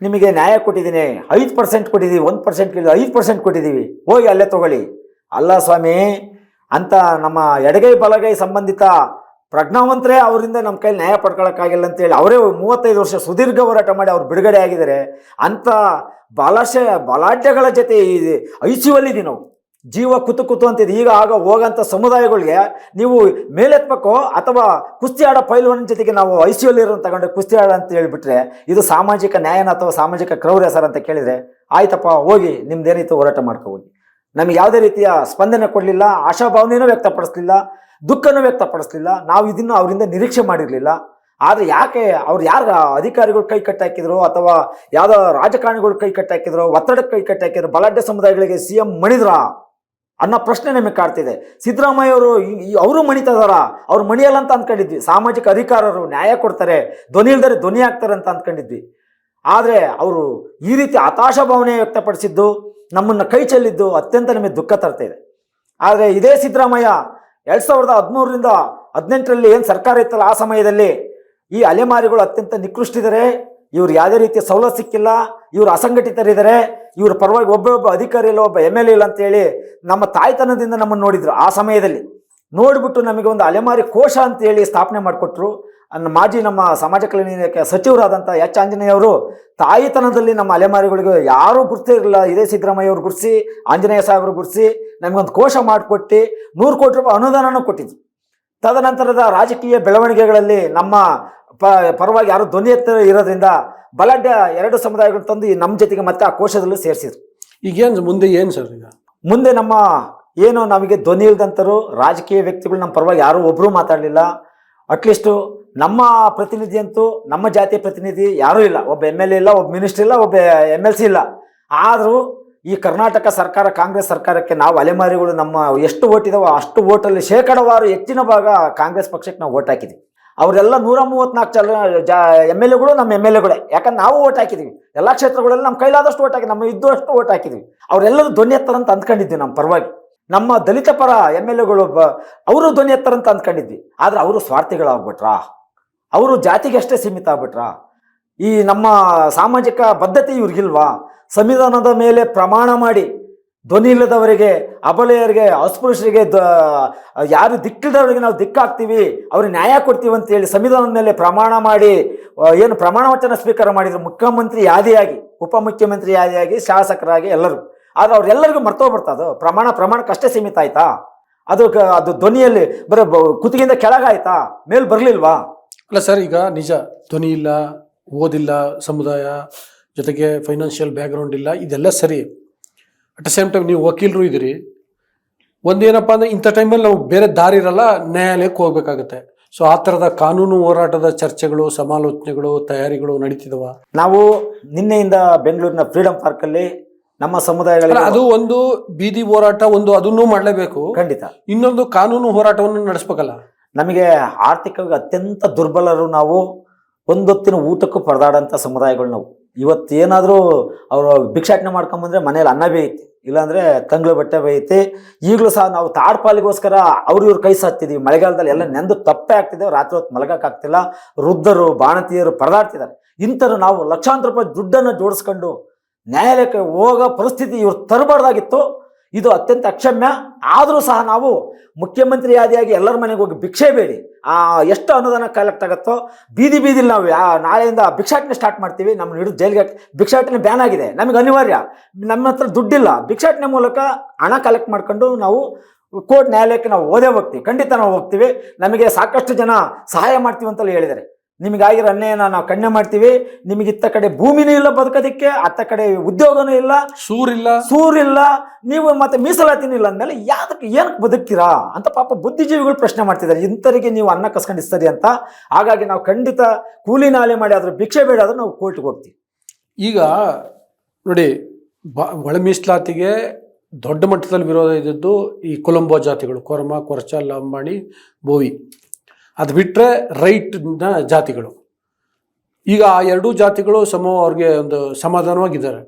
ನಿಮಗೆ ನ್ಯಾಯ ಕೊಟ್ಟಿದ್ದೀನಿ ಐದು ಪರ್ಸೆಂಟ್ ಕೊಟ್ಟಿದ್ದೀವಿ ಒಂದು ಪರ್ಸೆಂಟ್ ಕೇಳಿದ್ವಿ ಐದು ಪರ್ಸೆಂಟ್ ಕೊಟ್ಟಿದ್ದೀವಿ. ಹೋಗಿ ಅಲ್ಲೇ ತಗೊಳ್ಳಿ. ಅಲ್ಲ ಸ್ವಾಮಿ ಅಂತ ನಮ್ಮ ಎಡಗೈ ಬಲಗೈ ಸಂಬಂಧಿತ ಪ್ರಜ್ಞಾವಂತರೇ ಅವರಿಂದ ನಮ್ಮ ಕೈಲಿ ನ್ಯಾಯ ಪಡ್ಕೊಳ್ಳೋಕ್ಕಾಗಿಲ್ಲ ಅಂತೇಳಿ ಅವರೇ ಮೂವತ್ತೈದು ವರ್ಷ ಸುದೀರ್ಘ ಹೋರಾಟ ಮಾಡಿ ಅವ್ರು ಬಿಡುಗಡೆ ಆಗಿದ್ದಾರೆ. ಅಂಥ ಬಲಾಶ ಬಲಾಢ್ಯಗಳ ಜೊತೆ ಐ ಸಿ ಯು ನಾವು. ಜೀವ ಕುತು ಕುತು ಅಂತಿದೆ. ಈಗ ಆಗ ಹೋಗಂಥ ಸಮುದಾಯಗಳಿಗೆ ನೀವು ಮೇಲೆತ್ಬೇಕೋ ಅಥವಾ ಕುಸ್ತಿ ಆಡೋ ಪೈಲ್ವನ ಜೊತೆಗೆ ನಾವು ಐ ಸಿ ಯುಲಿ ತಗೊಂಡು ಕುಸ್ತಿ ಆಡ ಅಂತ ಹೇಳಿಬಿಟ್ರೆ ಇದು ಸಾಮಾಜಿಕ ನ್ಯಾಯನ ಅಥವಾ ಸಾಮಾಜಿಕ ಕ್ರೌರ್ಯ ಸರ್ ಅಂತ ಕೇಳಿದರೆ ಆಯ್ತಪ್ಪ ಹೋಗಿ ನಿಮ್ದೇನೈತೆ ಹೋರಾಟ ಮಾಡ್ಕೊ ಹೋಗಿ. ನಮಗೆ ಯಾವುದೇ ರೀತಿಯ ಸ್ಪಂದನೆ ಕೊಡಲಿಲ್ಲ ಆಶಾಭಾವನೆಯೂ ವ್ಯಕ್ತಪಡಿಸ್ಲಿಲ್ಲ, ದುಃಖನೂ ವ್ಯಕ್ತಪಡಿಸ್ಲಿಲ್ಲ. ನಾವು ಇದನ್ನು ಅವರಿಂದ ನಿರೀಕ್ಷೆ ಮಾಡಿರಲಿಲ್ಲ. ಆದರೆ ಯಾಕೆ ಅವ್ರು ಯಾರು ಅಧಿಕಾರಿಗಳು ಕೈ ಕಟ್ಟಾಕಿದ್ರು ಅಥವಾ ಯಾವುದೋ ರಾಜಕಾರಣಿಗಳು ಕೈ ಕಟ್ಟಾಕಿದ್ರು ಒತ್ತಡಕ್ಕೆ ಕೈ ಕಟ್ಟಾಕಿದ್ರು ಬಲಾಢ್ಯ ಸಮುದಾಯಗಳಿಗೆ ಸಿ ಎಂ ಮಣಿದ್ರಾ ಅನ್ನೋ ಪ್ರಶ್ನೆ ನಮಗೆ ಕಾಡ್ತಿದೆ ಸಿದ್ದರಾಮಯ್ಯ ಅವರು ಅವರು ಮಣಿತಾ ಅವ್ರು ಮಣಿಯಲ್ಲ ಅಂತ ಅಂದ್ಕೊಂಡಿದ್ವಿ. ಸಾಮಾಜಿಕ ಅಧಿಕಾರರು ನ್ಯಾಯ ಕೊಡ್ತಾರೆ, ಧ್ವನಿ ಇಲ್ದರೆ ಧ್ವನಿ ಆಗ್ತಾರೆ ಅಂತ ಅಂದ್ಕೊಂಡಿದ್ವಿ. ಆದರೆ ಅವರು ಈ ರೀತಿ ಹತಾಶ ಭಾವನೆ ವ್ಯಕ್ತಪಡಿಸಿದ್ದು ನಮ್ಮನ್ನು ಕೈ ಚೆಲ್ಲಿದ್ದು ಅತ್ಯಂತ ನಮಗೆ ದುಃಖ ತರ್ತಾ ಇದೆ. ಆದರೆ ಇದೇ ಸಿದ್ದರಾಮಯ್ಯ ಎರಡು ಸಾವಿರದ ಹದಿಮೂರರಿಂದ ಹದಿನೆಂಟರಲ್ಲಿ ಏನು ಸರ್ಕಾರ ಇತ್ತಲ್ಲ ಆ ಸಮಯದಲ್ಲಿ ಈ ಅಲೆಮಾರಿಗಳು ಅತ್ಯಂತ ನಿಕೃಷ್ಟಿದ್ದಾರೆ ಇವ್ರು ಯಾವುದೇ ರೀತಿಯ ಸವಲತ್ತು ಸಿಕ್ಕಿಲ್ಲ, ಇವರು ಅಸಂಘಟಿತರಿದ್ದಾರೆ, ಇವರು ಪರವಾಗಿ ಒಬ್ಬೊಬ್ಬ ಅಧಿಕಾರಿ ಇಲ್ಲ, ಒಬ್ಬ ಎಂ ಎಲ್ ಎ ಇಲ್ಲ ಅಂತೇಳಿ ನಮ್ಮ ತಾಯ್ತನದಿಂದ ನಮ್ಮನ್ನು ನೋಡಿದ್ರು ಆ ಸಮಯದಲ್ಲಿ. ನೋಡಿಬಿಟ್ಟು ನಮಗೆ ಒಂದು ಅಲೆಮಾರಿ ಕೋಶ ಅಂತೇಳಿ ಸ್ಥಾಪನೆ ಮಾಡಿಕೊಟ್ರು. ಅನ್ನ ಮಾಜಿ ನಮ್ಮ ಸಮಾಜ ಕಲ್ಯಾಣ ಇಲಾಖೆ ಸಚಿವರಾದಂಥ ಎಚ್ ಆಂಜನೇಯ ಅವರು ತಾಯಿತನದಲ್ಲಿ ನಮ್ಮ ಅಲೆಮಾರಿಗಳಿಗೆ ಯಾರೂ ಗುರ್ತೇ ಇರಲಿಲ್ಲ. ಇದೇ ಸಿದ್ದರಾಮಯ್ಯ ಅವರು ಗುರ್ಸಿ ಆಂಜನೇಯ ಸಾಹೇಬರು ಗುರ್ಸಿ ನಮಗೊಂದು ಕೋಶ ಮಾಡಿಕೊಟ್ಟು ನೂರು ಕೋಟಿ ರೂಪಾಯಿ ಅನುದಾನನೂ ಕೊಟ್ಟಿದ್ರು. ತದನಂತರದ ರಾಜಕೀಯ ಬೆಳವಣಿಗೆಗಳಲ್ಲಿ ನಮ್ಮ ಪ ಪರವಾಗಿ ಯಾರು ಧ್ವನಿ ಎತ್ತ ಇರೋದ್ರಿಂದ ಬಲಾಢ್ಯ ಎರಡು ಸಮುದಾಯಗಳು ತಂದು ನಮ್ಮ ಜೊತೆಗೆ ಮತ್ತೆ ಆ ಕೋಶದಲ್ಲೂ ಸೇರಿಸಿದ್ರು. ಈಗೇನು ಮುಂದೆ ಏನು ಸರ್ ಈಗ? ಮುಂದೆ ನಮ್ಮ ಏನು ನಮಗೆ ಧ್ವನಿ ಇಲ್ದಂಥರು ರಾಜಕೀಯ ವ್ಯಕ್ತಿಗಳು ನಮ್ಮ ಪರವಾಗಿ ಯಾರೂ ಒಬ್ಬರೂ ಮಾತಾಡಲಿಲ್ಲ. ಅಟ್ಲೀಸ್ಟು ನಮ್ಮ ಪ್ರತಿನಿಧಿ ಅಂತೂ, ನಮ್ಮ ಜಾತಿಯ ಪ್ರತಿನಿಧಿ ಯಾರೂ ಇಲ್ಲ. ಒಬ್ಬ ಎಂ ಎಲ್ ಎ ಇಲ್ಲ, ಒಬ್ಬ ಮಿನಿಸ್ಟರ್ ಇಲ್ಲ, ಒಬ್ಬ ಎಂ ಎಲ್ ಸಿ ಇಲ್ಲ. ಆದರೂ ಈ ಕರ್ನಾಟಕ ಸರ್ಕಾರ, ಕಾಂಗ್ರೆಸ್ ಸರ್ಕಾರಕ್ಕೆ ನಾವು ಅಲೆಮಾರಿಗಳು, ನಮ್ಮ ಎಷ್ಟು ಓಟ್ ಇದಾವೋ ಅಷ್ಟು ಓಟಲ್ಲಿ ಶೇಕಡವಾರು ಹೆಚ್ಚಿನ ಭಾಗ ಕಾಂಗ್ರೆಸ್ ಪಕ್ಷಕ್ಕೆ ನಾವು ಓಟ್ ಹಾಕಿದ್ವಿ. ಅವರೆಲ್ಲ ನೂರ ಮೂವತ್ನಾಲ್ಕು ಚಲ, ಜಾ ಎಂ ಎಲ್ ಎಗಳು ನಮ್ಮ ಎಂ ಎಲ್ ಎಗಳೇ ಯಾಕಂದ್ರೆ ನಾವು ಓಟ್ ಹಾಕಿದ್ವಿ. ಎಲ್ಲ ಕ್ಷೇತ್ರಗಳಲ್ಲಿ ನಮ್ಮ ಕೈಲಾದಷ್ಟು ಓಟ್ ಹಾಕಿ ನಮ್ಮ ಇದ್ದಷ್ಟು ಓಟ್ ಹಾಕಿದ್ವಿ. ಅವರೆಲ್ಲರೂ ಧ್ವನಿ ಅಂತ ಅಂದ್ಕೊಂಡಿದ್ವಿ ನಮ್ಮ ಪರವಾಗಿ. ನಮ್ಮ ದಲಿತ ಪರ ಎಂ ಎಲ್ ಎಗಳು ಅವರು ಧ್ವನಿ ಅಂತ ಅಂದ್ಕೊಂಡಿದ್ವಿ. ಆದರೆ ಅವರು ಸ್ವಾರ್ಥಿಗಳಾಗ್ಬಿಟ್ರಾ? ಅವರು ಜಾತಿಗಷ್ಟೇ ಸೀಮಿತ ಆಗ್ಬಿಟ್ರ? ಈ ನಮ್ಮ ಸಾಮಾಜಿಕ ಬದ್ಧತೆ ಇವ್ರಿಗಿಲ್ವಾ? ಸಂವಿಧಾನದ ಮೇಲೆ ಪ್ರಮಾಣ ಮಾಡಿ ಧ್ವನಿ ಇಲ್ಲದವರಿಗೆ, ಅಬಲೆಯರಿಗೆ, ಅಸ್ಪೃಶ್ಯರಿಗೆ ದ, ಯಾರು ದಿಕ್ಕಿಲ್ಲದವರಿಗೆ ನಾವು ದಿಕ್ಕಾಗ್ತೀವಿ, ಅವ್ರಿಗೆ ನ್ಯಾಯ ಕೊಡ್ತೀವಿ ಅಂತೇಳಿ ಸಂವಿಧಾನದ ಮೇಲೆ ಪ್ರಮಾಣ ಮಾಡಿ ಏನು ಪ್ರಮಾಣ ವಚನ ಸ್ವೀಕಾರ ಮಾಡಿದ್ರು ಮುಖ್ಯಮಂತ್ರಿ ಯಾದಿಯಾಗಿ, ಉಪಮುಖ್ಯಮಂತ್ರಿ ಯಾದಿಯಾಗಿ, ಶಾಸಕರಾಗಿ ಎಲ್ಲರೂ. ಆದರೆ ಅವ್ರೆಲ್ಲರಿಗೂ ಮರ್ತೋಗ್ಬಿಡ್ತದು ಪ್ರಮಾಣ ಪ್ರಮಾಣಕ್ಕಷ್ಟೇ ಸೀಮಿತ ಆಯ್ತಾ? ಅದು ಅದು ಧ್ವನಿಯಲ್ಲಿ ಬರೀ ಕುತ್ತಿಗೆಯಿಂದ ಕೆಳಗಾಯ್ತಾ? ಮೇಲೆ ಬರಲಿಲ್ವಾ? ಅಲ್ಲ ಸರ್ ಈಗ ನಿಜ ಧ್ವನಿ ಇಲ್ಲ ಓದಿಲ್ಲ ಸಮುದಾಯ ಜೊತೆಗೆ ಫೈನಾನ್ಷಿಯಲ್ ಬ್ಯಾಕ್ಗ್ರೌಂಡ್ ಇಲ್ಲ ಇದೆಲ್ಲ ಸರಿ. ಅಟ್ ದ ಸೇಮ್ ಟೈಮ್ ನೀವು ವಕೀಲರು ಇದ್ದೀರಿ. ಒಂದೇನಪ್ಪ ಅಂದ್ರೆ ಇಂಥ ಟೈಮಲ್ಲಿ ನಾವು ಬೇರೆ ದಾರಿ ಇರಲ್ಲ ನ್ಯಾಯಾಲಯಕ್ಕೆ ಹೋಗ್ಬೇಕಾಗತ್ತೆ. ಸೊ ಆ ಥರದ ಕಾನೂನು ಹೋರಾಟದ ಚರ್ಚೆಗಳು ಸಮಾಲೋಚನೆಗಳು ತಯಾರಿಗಳು ನಡೀತಿದವ. ನಾವು ನಿನ್ನೆಯಿಂದ ಬೆಂಗಳೂರಿನ ಫ್ರೀಡಂ ಪಾರ್ಕಲ್ಲಿ ನಮ್ಮ ಸಮುದಾಯಗಳ ಅದು ಒಂದು ಬೀದಿ ಹೋರಾಟ ಒಂದು ಅದನ್ನೂ ಮಾಡಲೇಬೇಕು. ಖಂಡಿತ. ಇನ್ನೊಂದು ಕಾನೂನು ಹೋರಾಟವನ್ನು ನಡೆಸ್ಬೇಕಲ್ಲ. ನಮಗೆ ಆರ್ಥಿಕವಾಗಿ ಅತ್ಯಂತ ದುರ್ಬಲರು ನಾವು. ಒಂದೊತ್ತಿನ ಊಟಕ್ಕೂ ಪರದಾಡಂಥ ಸಮುದಾಯಗಳು ನಾವು. ಇವತ್ತು ಏನಾದರೂ ಅವರು ಭಿಕ್ಷಾಟನೆ ಮಾಡ್ಕೊಂಬಂದ್ರೆ ಮನೇಲಿ ಅನ್ನ ಬೇಯುತ್ತೆ, ಇಲ್ಲಾಂದರೆ ತಂಗ್ಳು ಬಟ್ಟೆ ಬೇಯುತ್ತೆ. ಈಗಲೂ ಸಹ ನಾವು ತಾಡ್ಪಾಲಿಗೋಸ್ಕರ ಅವ್ರ ಇವ್ರ ಕೈ ಸಾಕ್ತಿದ್ದೀವಿ ಮಳೆಗಾಲದಲ್ಲಿ ಎಲ್ಲ ನೆಂದು ತಪ್ಪೆ ಆಗ್ತಿದೆ, ರಾತ್ರಿ ಹೊತ್ತು ಮಲಗಕ್ಕಾಗ್ತಿಲ್ಲ ವೃದ್ಧರು, ಬಾಣತಿಯರು ಪರದಾಡ್ತಿದ್ದಾರೆ. ಇಂಥರು ನಾವು ಲಕ್ಷಾಂತರ ರೂಪಾಯಿ ದುಡ್ಡನ್ನು ಜೋಡಿಸ್ಕೊಂಡು ನ್ಯಾಯಾಲಯಕ್ಕೆ ಹೋಗೋ ಪರಿಸ್ಥಿತಿ ಇವ್ರು ತರಬಾರ್ದಾಗಿತ್ತು. ಇದು ಅತ್ಯಂತ ಅಕ್ಷಮ್ಯ. ಆದರೂ ಸಹ ನಾವು ಮುಖ್ಯಮಂತ್ರಿ ಆದಿಯಾಗಿ ಎಲ್ಲರ ಮನೆಗೆ ಹೋಗಿ ಭಿಕ್ಷೆ ಬೇಡಿ. ಆ, ಎಷ್ಟು ಅನುದಾನ ಕಲೆಕ್ಟ್ ಆಗುತ್ತೋ ಬೀದಿ ಬೀದಿಲಿ ನಾವು ನಾಳೆಯಿಂದ ಭಿಕ್ಷಾಟನೆ ಸ್ಟಾರ್ಟ್ ಮಾಡ್ತೀವಿ. ನಮ್ಮ ಹಿಡಿದು ಜೈಲಿಗೆ ಭಿಕ್ಷಾಟನೆ ಬ್ಯಾನ್ ಆಗಿದೆ. ನಮಗೆ ಅನಿವಾರ್ಯ. ನಮ್ಮ ಹತ್ರ ದುಡ್ಡಿಲ್ಲ. ಭಿಕ್ಷಾಟನೆ ಮೂಲಕ ಹಣ ಕಲೆಕ್ಟ್ ಮಾಡ್ಕೊಂಡು ನಾವು ಕೋರ್ಟ್ ನ್ಯಾಯಾಲಯಕ್ಕೆ ನಾವು ಓದೇ ಹೋಗ್ತೀವಿ. ಖಂಡಿತ ನಾವು ಹೋಗ್ತೀವಿ. ನಮಗೆ ಸಾಕಷ್ಟು ಜನ ಸಹಾಯ ಮಾಡ್ತೀವಿ ಅಂತಲೂ ಹೇಳಿದ್ದಾರೆ. ನಿಮಗಾಗಿರೋ ಅನ್ಯಾಯನ ನಾವು ಕಣ್ಣೆ ಮಾಡ್ತೀವಿ. ನಿಮಗೆ ಇತ್ತ ಕಡೆ ಭೂಮಿನೂ ಇಲ್ಲ ಬದುಕೋದಕ್ಕೆ ಅತ್ತ ಕಡೆ ಉದ್ಯೋಗನೂ ಇಲ್ಲ. ಸೂರಿಲ್ಲ. ಸೂರಿಲ್ಲ. ನೀವು ಮತ್ತೆ ಮೀಸಲಾತಿನೂ ಇಲ್ಲ ಅಂದಮೇಲೆ ಯಾವುದಕ್ಕೆ ಏನಕ್ಕೆ ಬದುಕ್ತೀರಾ ಅಂತ ಪಾಪ ಬುದ್ಧಿಜೀವಿಗಳು ಪ್ರಶ್ನೆ ಮಾಡ್ತಿದ್ದಾರೆ. ಇಂಥರಿಗೆ ನೀವು ಅನ್ನ ಕಸ್ಕೊಂಡಿಸ್ತೀರಿ ಅಂತ. ಹಾಗಾಗಿ ನಾವು ಖಂಡಿತ ಕೂಲಿ ನಾಲೆ ಮಾಡಿ ಆದ್ರೂ ಭಿಕ್ಷೆ ಬೇಡ ಆದ್ರೂ ನಾವು ಕೋರ್ಟ್ಗೆ ಹೋಗ್ತೀವಿ. ಈಗ ನೋಡಿ ಬ ಒಳ ಮೀಸಲಾತಿಗೆ ದೊಡ್ಡ ಮಟ್ಟದಲ್ಲಿ ವಿರೋಧ ಇದ್ದದ್ದು ಈ ಕೊಲಂಬೋ ಜಾತಿಗಳು. ಕೊರಮ ಕೊರಚ ಲಂಬಾಣಿ ಬೋವಿ. ಅದು ಬಿಟ್ಟರೆ ರೈಟ್ನ ಜಾತಿಗಳು. ಈಗ ಆ ಎರಡೂ ಜಾತಿಗಳು ಸಮ ಅವ್ರಿಗೆ ಒಂದು ಸಮಾಧಾನವಾಗಿದ್ದಾರೆ.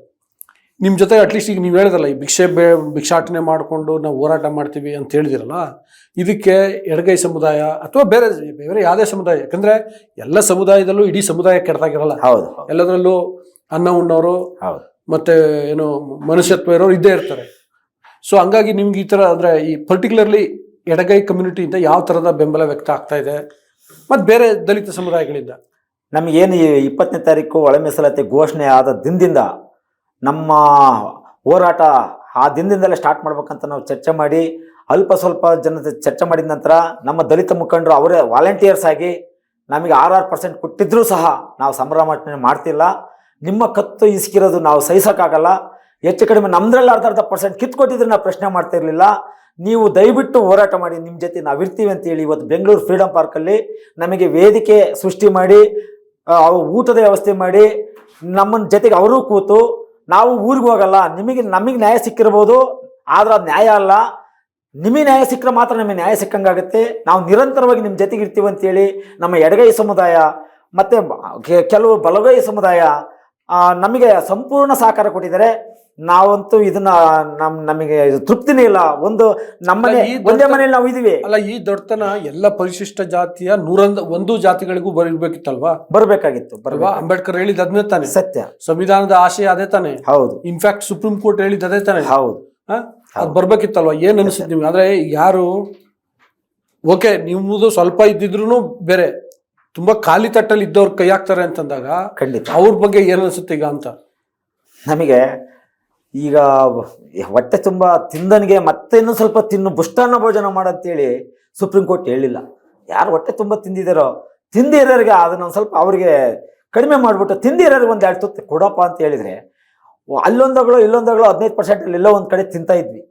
ನಿಮ್ಮ ಜೊತೆ ಅಟ್ಲೀಸ್ಟ್ ಈಗ ನೀವು ಹೇಳಿದಲ್ಲ ಈ ಭಿಕ್ಷೆ ಬೇ ಭಿಕ್ಷಾಟನೆ ಮಾಡಿಕೊಂಡು ನಾವು ಹೋರಾಟ ಮಾಡ್ತೀವಿ ಅಂತ ಹೇಳಿದಿರಲ್ಲ ಇದಕ್ಕೆ ಎಡಗೈ ಸಮುದಾಯ ಅಥವಾ ಬೇರೆ ಬೇರೆ ಯಾವುದೇ ಸಮುದಾಯ ಯಾಕಂದರೆ ಎಲ್ಲ ಸಮುದಾಯದಲ್ಲೂ ಇಡೀ ಸಮುದಾಯ ಕೆಡ್ತಾಗಿರಲ್ಲ ಹೌದು ಎಲ್ಲದರಲ್ಲೂ ಅನ್ನ ಉಣ್ಣವರು ಹೌದು. ಮತ್ತೆ ಏನು ಮನುಷ್ಯತ್ವ ಇರೋರು ಇದ್ದೇ ಇರ್ತಾರೆ. ಸೊ ಹಂಗಾಗಿ ನಿಮ್ಗೆ ಈ ಥರ ಅಂದರೆ ಈ ಪರ್ಟಿಕ್ಯುಲರ್ಲಿ ಎಡಗೈ ಕಮ್ಯುನಿಟಿಯಿಂದ ಯಾವ ಥರದ ಬೆಂಬಲ ವ್ಯಕ್ತ ಆಗ್ತಾ ಇದೆ? ಮತ್ತು ಬೇರೆ ದಲಿತ ಸಮುದಾಯಗಳಿಂದ. ನಮಗೇನು ಇಪ್ಪತ್ತನೇ ತಾರೀಕು ಒಳ ಮೀಸಲಾತಿ ಘೋಷಣೆ ಆದ ದಿನದಿಂದ ನಮ್ಮ ಹೋರಾಟ ಆ ದಿನದಿಂದಲೇ ಸ್ಟಾರ್ಟ್ ಮಾಡ್ಬೇಕಂತ ನಾವು ಚರ್ಚೆ ಮಾಡಿ, ಅಲ್ಪ ಸ್ವಲ್ಪ ಜನತೆ ಚರ್ಚೆ ಮಾಡಿದ ನಂತರ ನಮ್ಮ ದಲಿತ ಮುಖಂಡರು ಅವರೇ ವಾಲಂಟಿಯರ್ಸ್ ಆಗಿ ನಮಗೆ ಆರು ಆರು ಪರ್ಸೆಂಟ್ ಕೊಟ್ಟಿದ್ರೂ ಸಹ ನಾವು ಸಂಭ್ರಮಾಚರಣೆ ಮಾಡ್ತಿಲ್ಲ. ನಿಮ್ಮ ಕತ್ತು ಇಸ್ಕಿರೋದು ನಾವು ಸಹಿಸೋಕ್ಕಾಗಲ್ಲ. ಹೆಚ್ಚು ಕಡಿಮೆ ನಮ್ಮದ್ರಲ್ಲಿ ಅರ್ಧ ಅರ್ಧ ಪರ್ಸೆಂಟ್ ಕಿತ್ಕೊಟ್ಟಿದ್ರೆ ನಾವು ಪ್ರಶ್ನೆ ಮಾಡ್ತಾ ಇರಲಿಲ್ಲ ನೀವು ದಯವಿಟ್ಟು ಹೋರಾಟ ಮಾಡಿ ನಿಮ್ಮ ಜೊತೆ ನಾವು ಇರ್ತೀವಿ ಅಂತೇಳಿ ಇವತ್ತು ಬೆಂಗಳೂರು ಫ್ರೀಡಮ್ ಪಾರ್ಕಲ್ಲಿ ನಮಗೆ ವೇದಿಕೆ ಸೃಷ್ಟಿ ಮಾಡಿ ಊಟದ ವ್ಯವಸ್ಥೆ ಮಾಡಿ ನಮ್ಮನ್ನ ಜೊತೆಗೆ ಅವರೂ ಕೂತು, ನಾವು ಊರಿಗೆ ಹೋಗಲ್ಲ, ನಿಮಗೆ, ನಮಗೆ ನ್ಯಾಯ ಸಿಕ್ಕಿರ್ಬೋದು, ಆದ್ರೆ ಅದು ನ್ಯಾಯ ಅಲ್ಲ. ನಿಮಗೆ ನ್ಯಾಯ ಸಿಕ್ಕರೆ ಮಾತ್ರ ನಮಗೆ ನ್ಯಾಯ ಸಿಕ್ಕಂಗಾಗುತ್ತೆ. ನಾವು ನಿರಂತರವಾಗಿ ನಿಮ್ಮ ಜೊತೆಗೆ ಇರ್ತೀವಿ ಅಂತೇಳಿ ನಮ್ಮ ಎಡಗೈ ಸಮುದಾಯ, ಮತ್ತು ಕೆಲವು ಬಲಗೈ ಸಮುದಾಯ ನಮಗೆ ಸಂಪೂರ್ಣ ಸಹಕಾರ ಕೊಟ್ಟಿದ್ದಾರೆ. ನಾವಂತೂ ಇದನ್ನ ನಮ್ ನಮಗೆ ಇದು ತೃಪ್ತಿನೇ ಇಲ್ಲ. ಒಂದು ನಮ್ಮನೆ ಈ ಒಂದೇ ಮನೆಯಲ್ಲಿ ಮನೇಲಿ ನಾವು ಇದೀವಿ ಅಲ್ಲ ಈ ದೊಡ್ಡತನ ಎಲ್ಲ ಪರಿಶಿಷ್ಟ ಜಾತಿಯ ನೂರೊಂದು ಒಂದು ಜಾತಿಗಳಿಗೂ ಬರಬೇಕಿತ್ತಲ್ವಾ? ಬರಬೇಕಾಗಿತ್ತು ಬರಲ್ವಾ ಅಂಬೇಡ್ಕರ್ ಹೇಳಿದ ಅದನ್ನೇ ತಾನೆ? ಸತ್ಯ. ಸಂವಿಧಾನದ ಆಶಯ ಅದೇ ತಾನೆ? ಹೌದು. ಇನ್ಫ್ಯಾಕ್ಟ್ ಸುಪ್ರೀಂ ಕೋರ್ಟ್ ಹೇಳಿದ ಅದೇ ತಾನೆ? ಹೌದು. ಅದು ಬರ್ಬೇಕಿತ್ತಲ್ವಾ? ಏನ್ ಅನ್ಸುತ್ತೆ ನಿಮ್ಗೆ? ಆದ್ರೆ ಯಾರು ಓಕೆ ನಿಮ್ಮದು ಸ್ವಲ್ಪ ಇದ್ದಿದ್ರು ಬೇರೆ. ತುಂಬಾ ಖಾಲಿ ತಟ್ಟಲ್ಲಿ ಇದ್ದವ್ರು ಕೈ ಹಾಕ್ತಾರೆ ಅಂತಂದಾಗ ಖಂಡಿತ. ಅವ್ರ ಬಗ್ಗೆ ಏನ್ ಅನ್ಸುತ್ತೆ ಈಗ ಅಂತ? ನಮಗೆ ಈಗ ಹೊಟ್ಟೆ ತುಂಬ ತಿಂದನಿಗೆ ಮತ್ತೆ ಇನ್ನೂ ಸ್ವಲ್ಪ ತಿನ್ನು ಬುಷ್ಟಾನ್ನ ಭೋಜನ ಮಾಡಂತೇಳಿ ಸುಪ್ರೀಂ ಕೋರ್ಟ್ ಹೇಳಿಲ್ಲ. ಯಾರು ಹೊಟ್ಟೆ ತುಂಬ ತಿಂದಿದ್ದಾರೋ ತಿಂದಿರೋರಿಗೆ ಅದನ್ನ ಒಂದು ಸ್ವಲ್ಪ ಅವರಿಗೆ ಕಡಿಮೆ ಮಾಡಿಬಿಟ್ಟು ತಿಂದಿರೋರಿಗೆ ಒಂದು ಎರಡು ತುತ್ತು ಕೊಡಪ್ಪ ಅಂತ ಹೇಳಿದರೆ, ಅಲ್ಲೊಂದಗಳು, ಇಲ್ಲೊಂದಗಳು ಹದಿನೈದು ಪರ್ಸೆಂಟ್ ಎಲ್ಲೋ ಒಂದು ಕಡೆ ತಿಂತಾ ಇದ್ವಿ.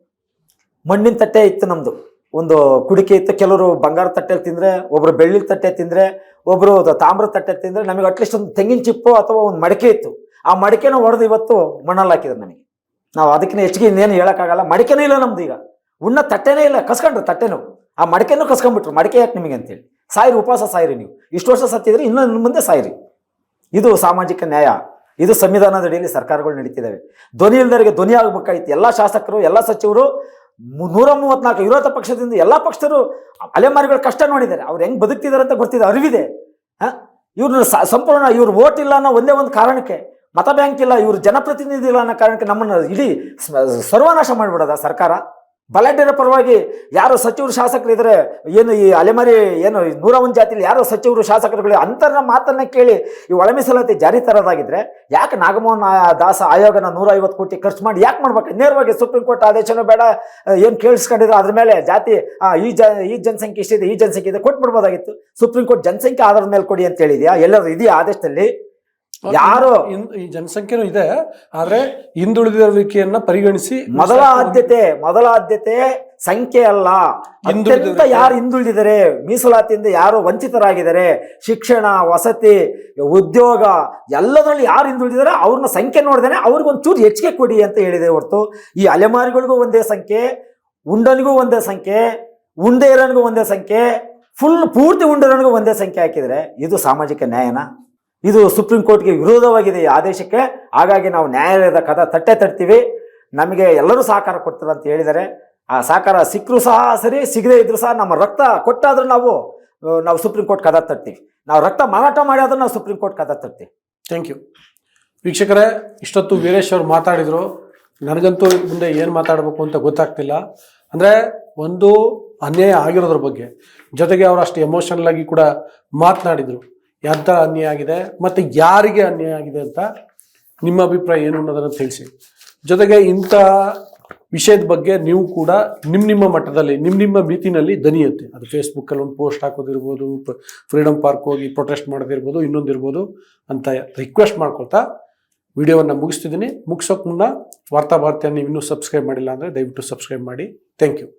ಮಣ್ಣಿನ ತಟ್ಟೆ ಇತ್ತು ನಮ್ಮದು ಒಂದು ಕುಡಿಕೆ ಇತ್ತು, ಕೆಲವರು ಬಂಗಾರ ತಟ್ಟೆಲಿ ತಿಂದರೆ ಒಬ್ಬರು ಬೆಳ್ಳಿ ತಟ್ಟೆ ತಿಂದರೆ ಒಬ್ಬರು ತಾಮ್ರ ತಟ್ಟೆ ತಿಂದರೆ ನಮಗೆ ಅಟ್ಲೀಸ್ಟ್ ಒಂದು ತೆಂಗಿನ ಚಿಪ್ಪು ಅಥವಾ ಒಂದು ಮಡಿಕೆ ಇತ್ತು. ಆ ಮಡಿಕೆನ ಹೊಡೆದು ಇವತ್ತು ಮಣ್ಣಲ್ಲಿ ಹಾಕಿದ್ರು ನಮಗೆ. ನಾವು ಅದಕ್ಕಿಂತ ಹೆಚ್ಚಿಗೆ ಇನ್ನೇನು ಹೇಳೋಕ್ಕಾಗಲ್ಲ. ಮಡಿಕೆನೂ ಇಲ್ಲ ನಮ್ದು ಈಗ. ಉಣ್ಣ ತಟ್ಟೆನೇ ಇಲ್ಲ. ಕಸ್ಕೊಂಡ್ರು ತಟ್ಟೆನೂ. ಆ ಮಡಿಕೆನೂ ಕಸ್ಕೊಂಡ್ಬಿಟ್ರು. ಮಡಿಕೆ ಯಾಕೆ ನಿಮಗೆ ಅಂತೇಳಿ. ಸಾಯಿರಿ, ಉಪವಾಸ ಸಾಯಿರಿ ನೀವು. ಇಷ್ಟು ವರ್ಷ ಸತ್ತಿದ್ರೆ ಇನ್ನೂ ನಿಮ್ಮ ಮುಂದೆ ಸಾಯಿರಿ. ಇದು ಸಾಮಾಜಿಕ ನ್ಯಾಯ. ಇದು ಸಂವಿಧಾನದ ಅಡಿಯಲ್ಲಿ ಸರ್ಕಾರಗಳು ನಡೀತಿದ್ದಾವೆ. ಧ್ವನಿ ಇಲ್ಲದರಿಗೆ ಧ್ವನಿ ಆಗಬೇಕಾಗಿತ್ತು. ಎಲ್ಲ ಶಾಸಕರು, ಎಲ್ಲ ಸಚಿವರು ನೂರ ಮೂವತ್ನಾಲ್ಕು ವಿರೋಧ ಪಕ್ಷದಿಂದ ಎಲ್ಲ ಪಕ್ಷದರು ಅಲೆಮಾರಿಗಳ ಕಷ್ಟ ನೋಡಿದ್ದಾರೆ. ಅವ್ರು ಹೆಂಗೆ ಬದುಕ್ತಿದ್ದಾರೆ ಅಂತ ಗೊತ್ತಿದೆ. ಅರಿವಿದೆ. ಹಾಂ? ಇವ್ರನ್ನ ಸಂಪೂರ್ಣ ಇವ್ರು ವೋಟ್ ಇಲ್ಲ ಅನ್ನೋ ಒಂದೇ ಒಂದು ಕಾರಣಕ್ಕೆ ಮತ ಬ್ಯಾಂಕ್ ಇಲ್ಲ, ಇವರು ಜನಪ್ರತಿನಿಧಿ ಇಲ್ಲ ಅನ್ನೋ ಕಾರಣಕ್ಕೆ ನಮ್ಮನ್ನು ಇಡೀ ಸರ್ವನಾಶ ಮಾಡಿಬಿಡೋದ ಸರ್ಕಾರ? ಬಲಾಢ್ಯರ ಪರವಾಗಿ ಯಾರು ಸಚಿವರು ಶಾಸಕರು ಇದ್ರೆ ಏನು ಈ ಅಲೆಮಾರಿ ಏನು ನೂರ ಒಂದು ಜಾತಿಲಿ ಯಾರೋ ಸಚಿವರು ಶಾಸಕರುಗಳು ಅಂತರ ಮಾತನ್ನ ಕೇಳಿ ಈ ಒಳ ಜಾರಿ ತರೋದಾಗಿದ್ರೆ ಯಾಕೆ ನಾಗಮೋಹನ್ ದಾಸ ಆಯೋಗನ ನೂರ ಐವತ್ತು ಕೋಟಿ ಖರ್ಚು ಮಾಡಿ ಯಾಕೆ ಮಾಡ್ಬೇಕು? ನೇರವಾಗಿ ಸುಪ್ರೀಂ ಕೋರ್ಟ್ ಆದೇಶನೂ ಬೇಡ, ಏನು ಕೇಳಿಸ್ಕೊಂಡಿದ್ರು ಅದ್ರ ಮೇಲೆ ಜಾತಿ ಈ ಜ, ಈ ಜನಸಂಖ್ಯೆ ಇಷ್ಟಿದೆ, ಈ ಜನಸಂಖ್ಯೆ ಇದೆ ಕೊಟ್ಬಿಡ್ಬೋದಾಗಿತ್ತು. ಸುಪ್ರೀಂ ಕೋರ್ಟ್ ಜನಸಂಖ್ಯೆ ಆಧಾರದ ಮೇಲೆ ಕೊಡಿ ಅಂತ ಹೇಳಿದ್ಯಾ? ಎಲ್ಲರೂ ಇದೆಯಾ ಆದೇಶದಲ್ಲಿ? ಯಾರು? ಈ ಜನಸಂಖ್ಯೆನೂ ಇದೆ ಆದ್ರೆ ಹಿಂದುಳಿದಿರುವಿಕೆಯನ್ನ ಪರಿಗಣಿಸಿ ಮೊದಲ ಆದ್ಯತೆ ಮೊದಲ ಆದ್ಯತೆ ಸಂಖ್ಯೆ ಅಲ್ಲ. ಅತ್ಯಂತ ಯಾರು ಹಿಂದುಳಿದಿದ್ದಾರೆ? ಮೀಸಲಾತಿಯಿಂದ ಯಾರು ವಂಚಿತರಾಗಿದ್ದಾರೆ? ಶಿಕ್ಷಣ ವಸತಿ ಉದ್ಯೋಗ ಎಲ್ಲದರಲ್ಲಿ ಯಾರು ಹಿಂದುಳಿದಿದ್ದಾರೆ? ಅವ್ರನ್ನ ಸಂಖ್ಯೆ ನೋಡ್ದೇನೆ ಅವ್ರಿಗೊಂದು ಚೂರು ಹೆಚ್ಚಿಗೆ ಕೊಡಿ ಅಂತ ಹೇಳಿದೆ ಹೊರತು. ಈ ಅಲೆಮಾರಿಗಳಿಗೂ ಒಂದೇ ಸಂಖ್ಯೆ ಉಂಡನಿಗೂ ಒಂದೇ ಸಂಖ್ಯೆ ಉಂಡೆ ಇರೋನಿಗೂ ಒಂದೇ ಸಂಖ್ಯೆ ಫುಲ್ ಪೂರ್ತಿ ಉಂಡರನಿಗೂ ಒಂದೇ ಸಂಖ್ಯೆ ಹಾಕಿದರೆ ಇದು ಸಾಮಾಜಿಕ ನ್ಯಾಯನ? ಇದು ಸುಪ್ರೀಂ ಕೋರ್ಟ್ಗೆ ವಿರೋಧವಾಗಿದೆ ಈ ಆದೇಶಕ್ಕೆ. ಹಾಗಾಗಿ ನಾವು ನ್ಯಾಯಾಲಯದ ಕದ ತಟ್ಟೆ ತಟ್ತೀವಿ. ನಮಗೆ ಎಲ್ಲರೂ ಸಹಕಾರ ಕೊಡ್ತಾರೆ ಅಂತ ಹೇಳಿದ್ದಾರೆ. ಆ ಸಹಕಾರ ಸಿಕ್ಕರೂ ಸಹ ಸರಿ, ಸಿಗದೇ ಇದ್ರು ಸಹ ನಮ್ಮ ರಕ್ತ ಕೊಟ್ಟಾದ್ರೂ ನಾವು ನಾವು ಸುಪ್ರೀಂ ಕೋರ್ಟ್ ಕದ ತಟ್ತೀವಿ. ನಾವು ರಕ್ತ ಮಾರಾಟ ಮಾಡಿ ಆದ್ರೂ ನಾವು ಸುಪ್ರೀಂ ಕೋರ್ಟ್ ಕದ ತಟ್ತೀವಿ. Thank you. ವೀಕ್ಷಕರೇ, ಇಷ್ಟೊತ್ತು ವೀರೇಶ್ ಅವರು ಮಾತಾಡಿದರು. ನನಗಂತೂ ಮುಂದೆ ಏನು ಮಾತಾಡಬೇಕು ಅಂತ ಗೊತ್ತಾಗ್ತಿಲ್ಲ. ಅಂದರೆ ಒಂದು ಅನ್ಯಾಯ ಆಗಿರೋದ್ರ ಬಗ್ಗೆ. ಜೊತೆಗೆ ಅವರು ಅಷ್ಟು ಎಮೋಷನಲ್ ಆಗಿ ಕೂಡ ಮಾತನಾಡಿದರು. ಎಂಥ ಅನ್ಯಾಯ ಆಗಿದೆ ಮತ್ತು ಯಾರಿಗೆ ಅನ್ಯಾಯ ಆಗಿದೆ ಅಂತ ನಿಮ್ಮ ಅಭಿಪ್ರಾಯ ಏನು ಅನ್ನೋದನ್ನು ತಿಳಿಸಿ. ಜೊತೆಗೆ ಇಂಥ ವಿಷಯದ ಬಗ್ಗೆ ನೀವು ಕೂಡ ನಿಮ್ಮ ನಿಮ್ಮ ಮಟ್ಟದಲ್ಲಿ ನಿಮ್ಮ ನಿಮ್ಮ ಮಿತಿನಲ್ಲಿ ದನಿ ಎತ್ತಿ. ಅದು ಫೇಸ್ಬುಕ್ಕಲ್ಲಿ ಒಂದು ಪೋಸ್ಟ್ ಹಾಕೋದಿರ್ಬೋದು ಫ್ರೀಡಮ್ ಪಾರ್ಕ್ ಹೋಗಿ ಪ್ರೊಟೆಸ್ಟ್ ಮಾಡೋದಿರ್ಬೋದು, ಇನ್ನೊಂದಿರ್ಬೋದು ಅಂತ ರಿಕ್ವೆಸ್ಟ್ ಮಾಡ್ಕೊಳ್ತಾ ವಿಡಿಯೋವನ್ನು ಮುಗಿಸ್ತಿದ್ದೀನಿ. ಮುಗಿಸೋಕೆ ಮುನ್ನ ವಾರ್ತಾ ಭಾರತಿಯನ್ನು ನೀವು ಇನ್ನೂ ಸಬ್ಸ್ಕ್ರೈಬ್ ಮಾಡಿಲ್ಲ ಅಂದರೆ ದಯವಿಟ್ಟು ಸಬ್ಸ್ಕ್ರೈಬ್ ಮಾಡಿ. Thank you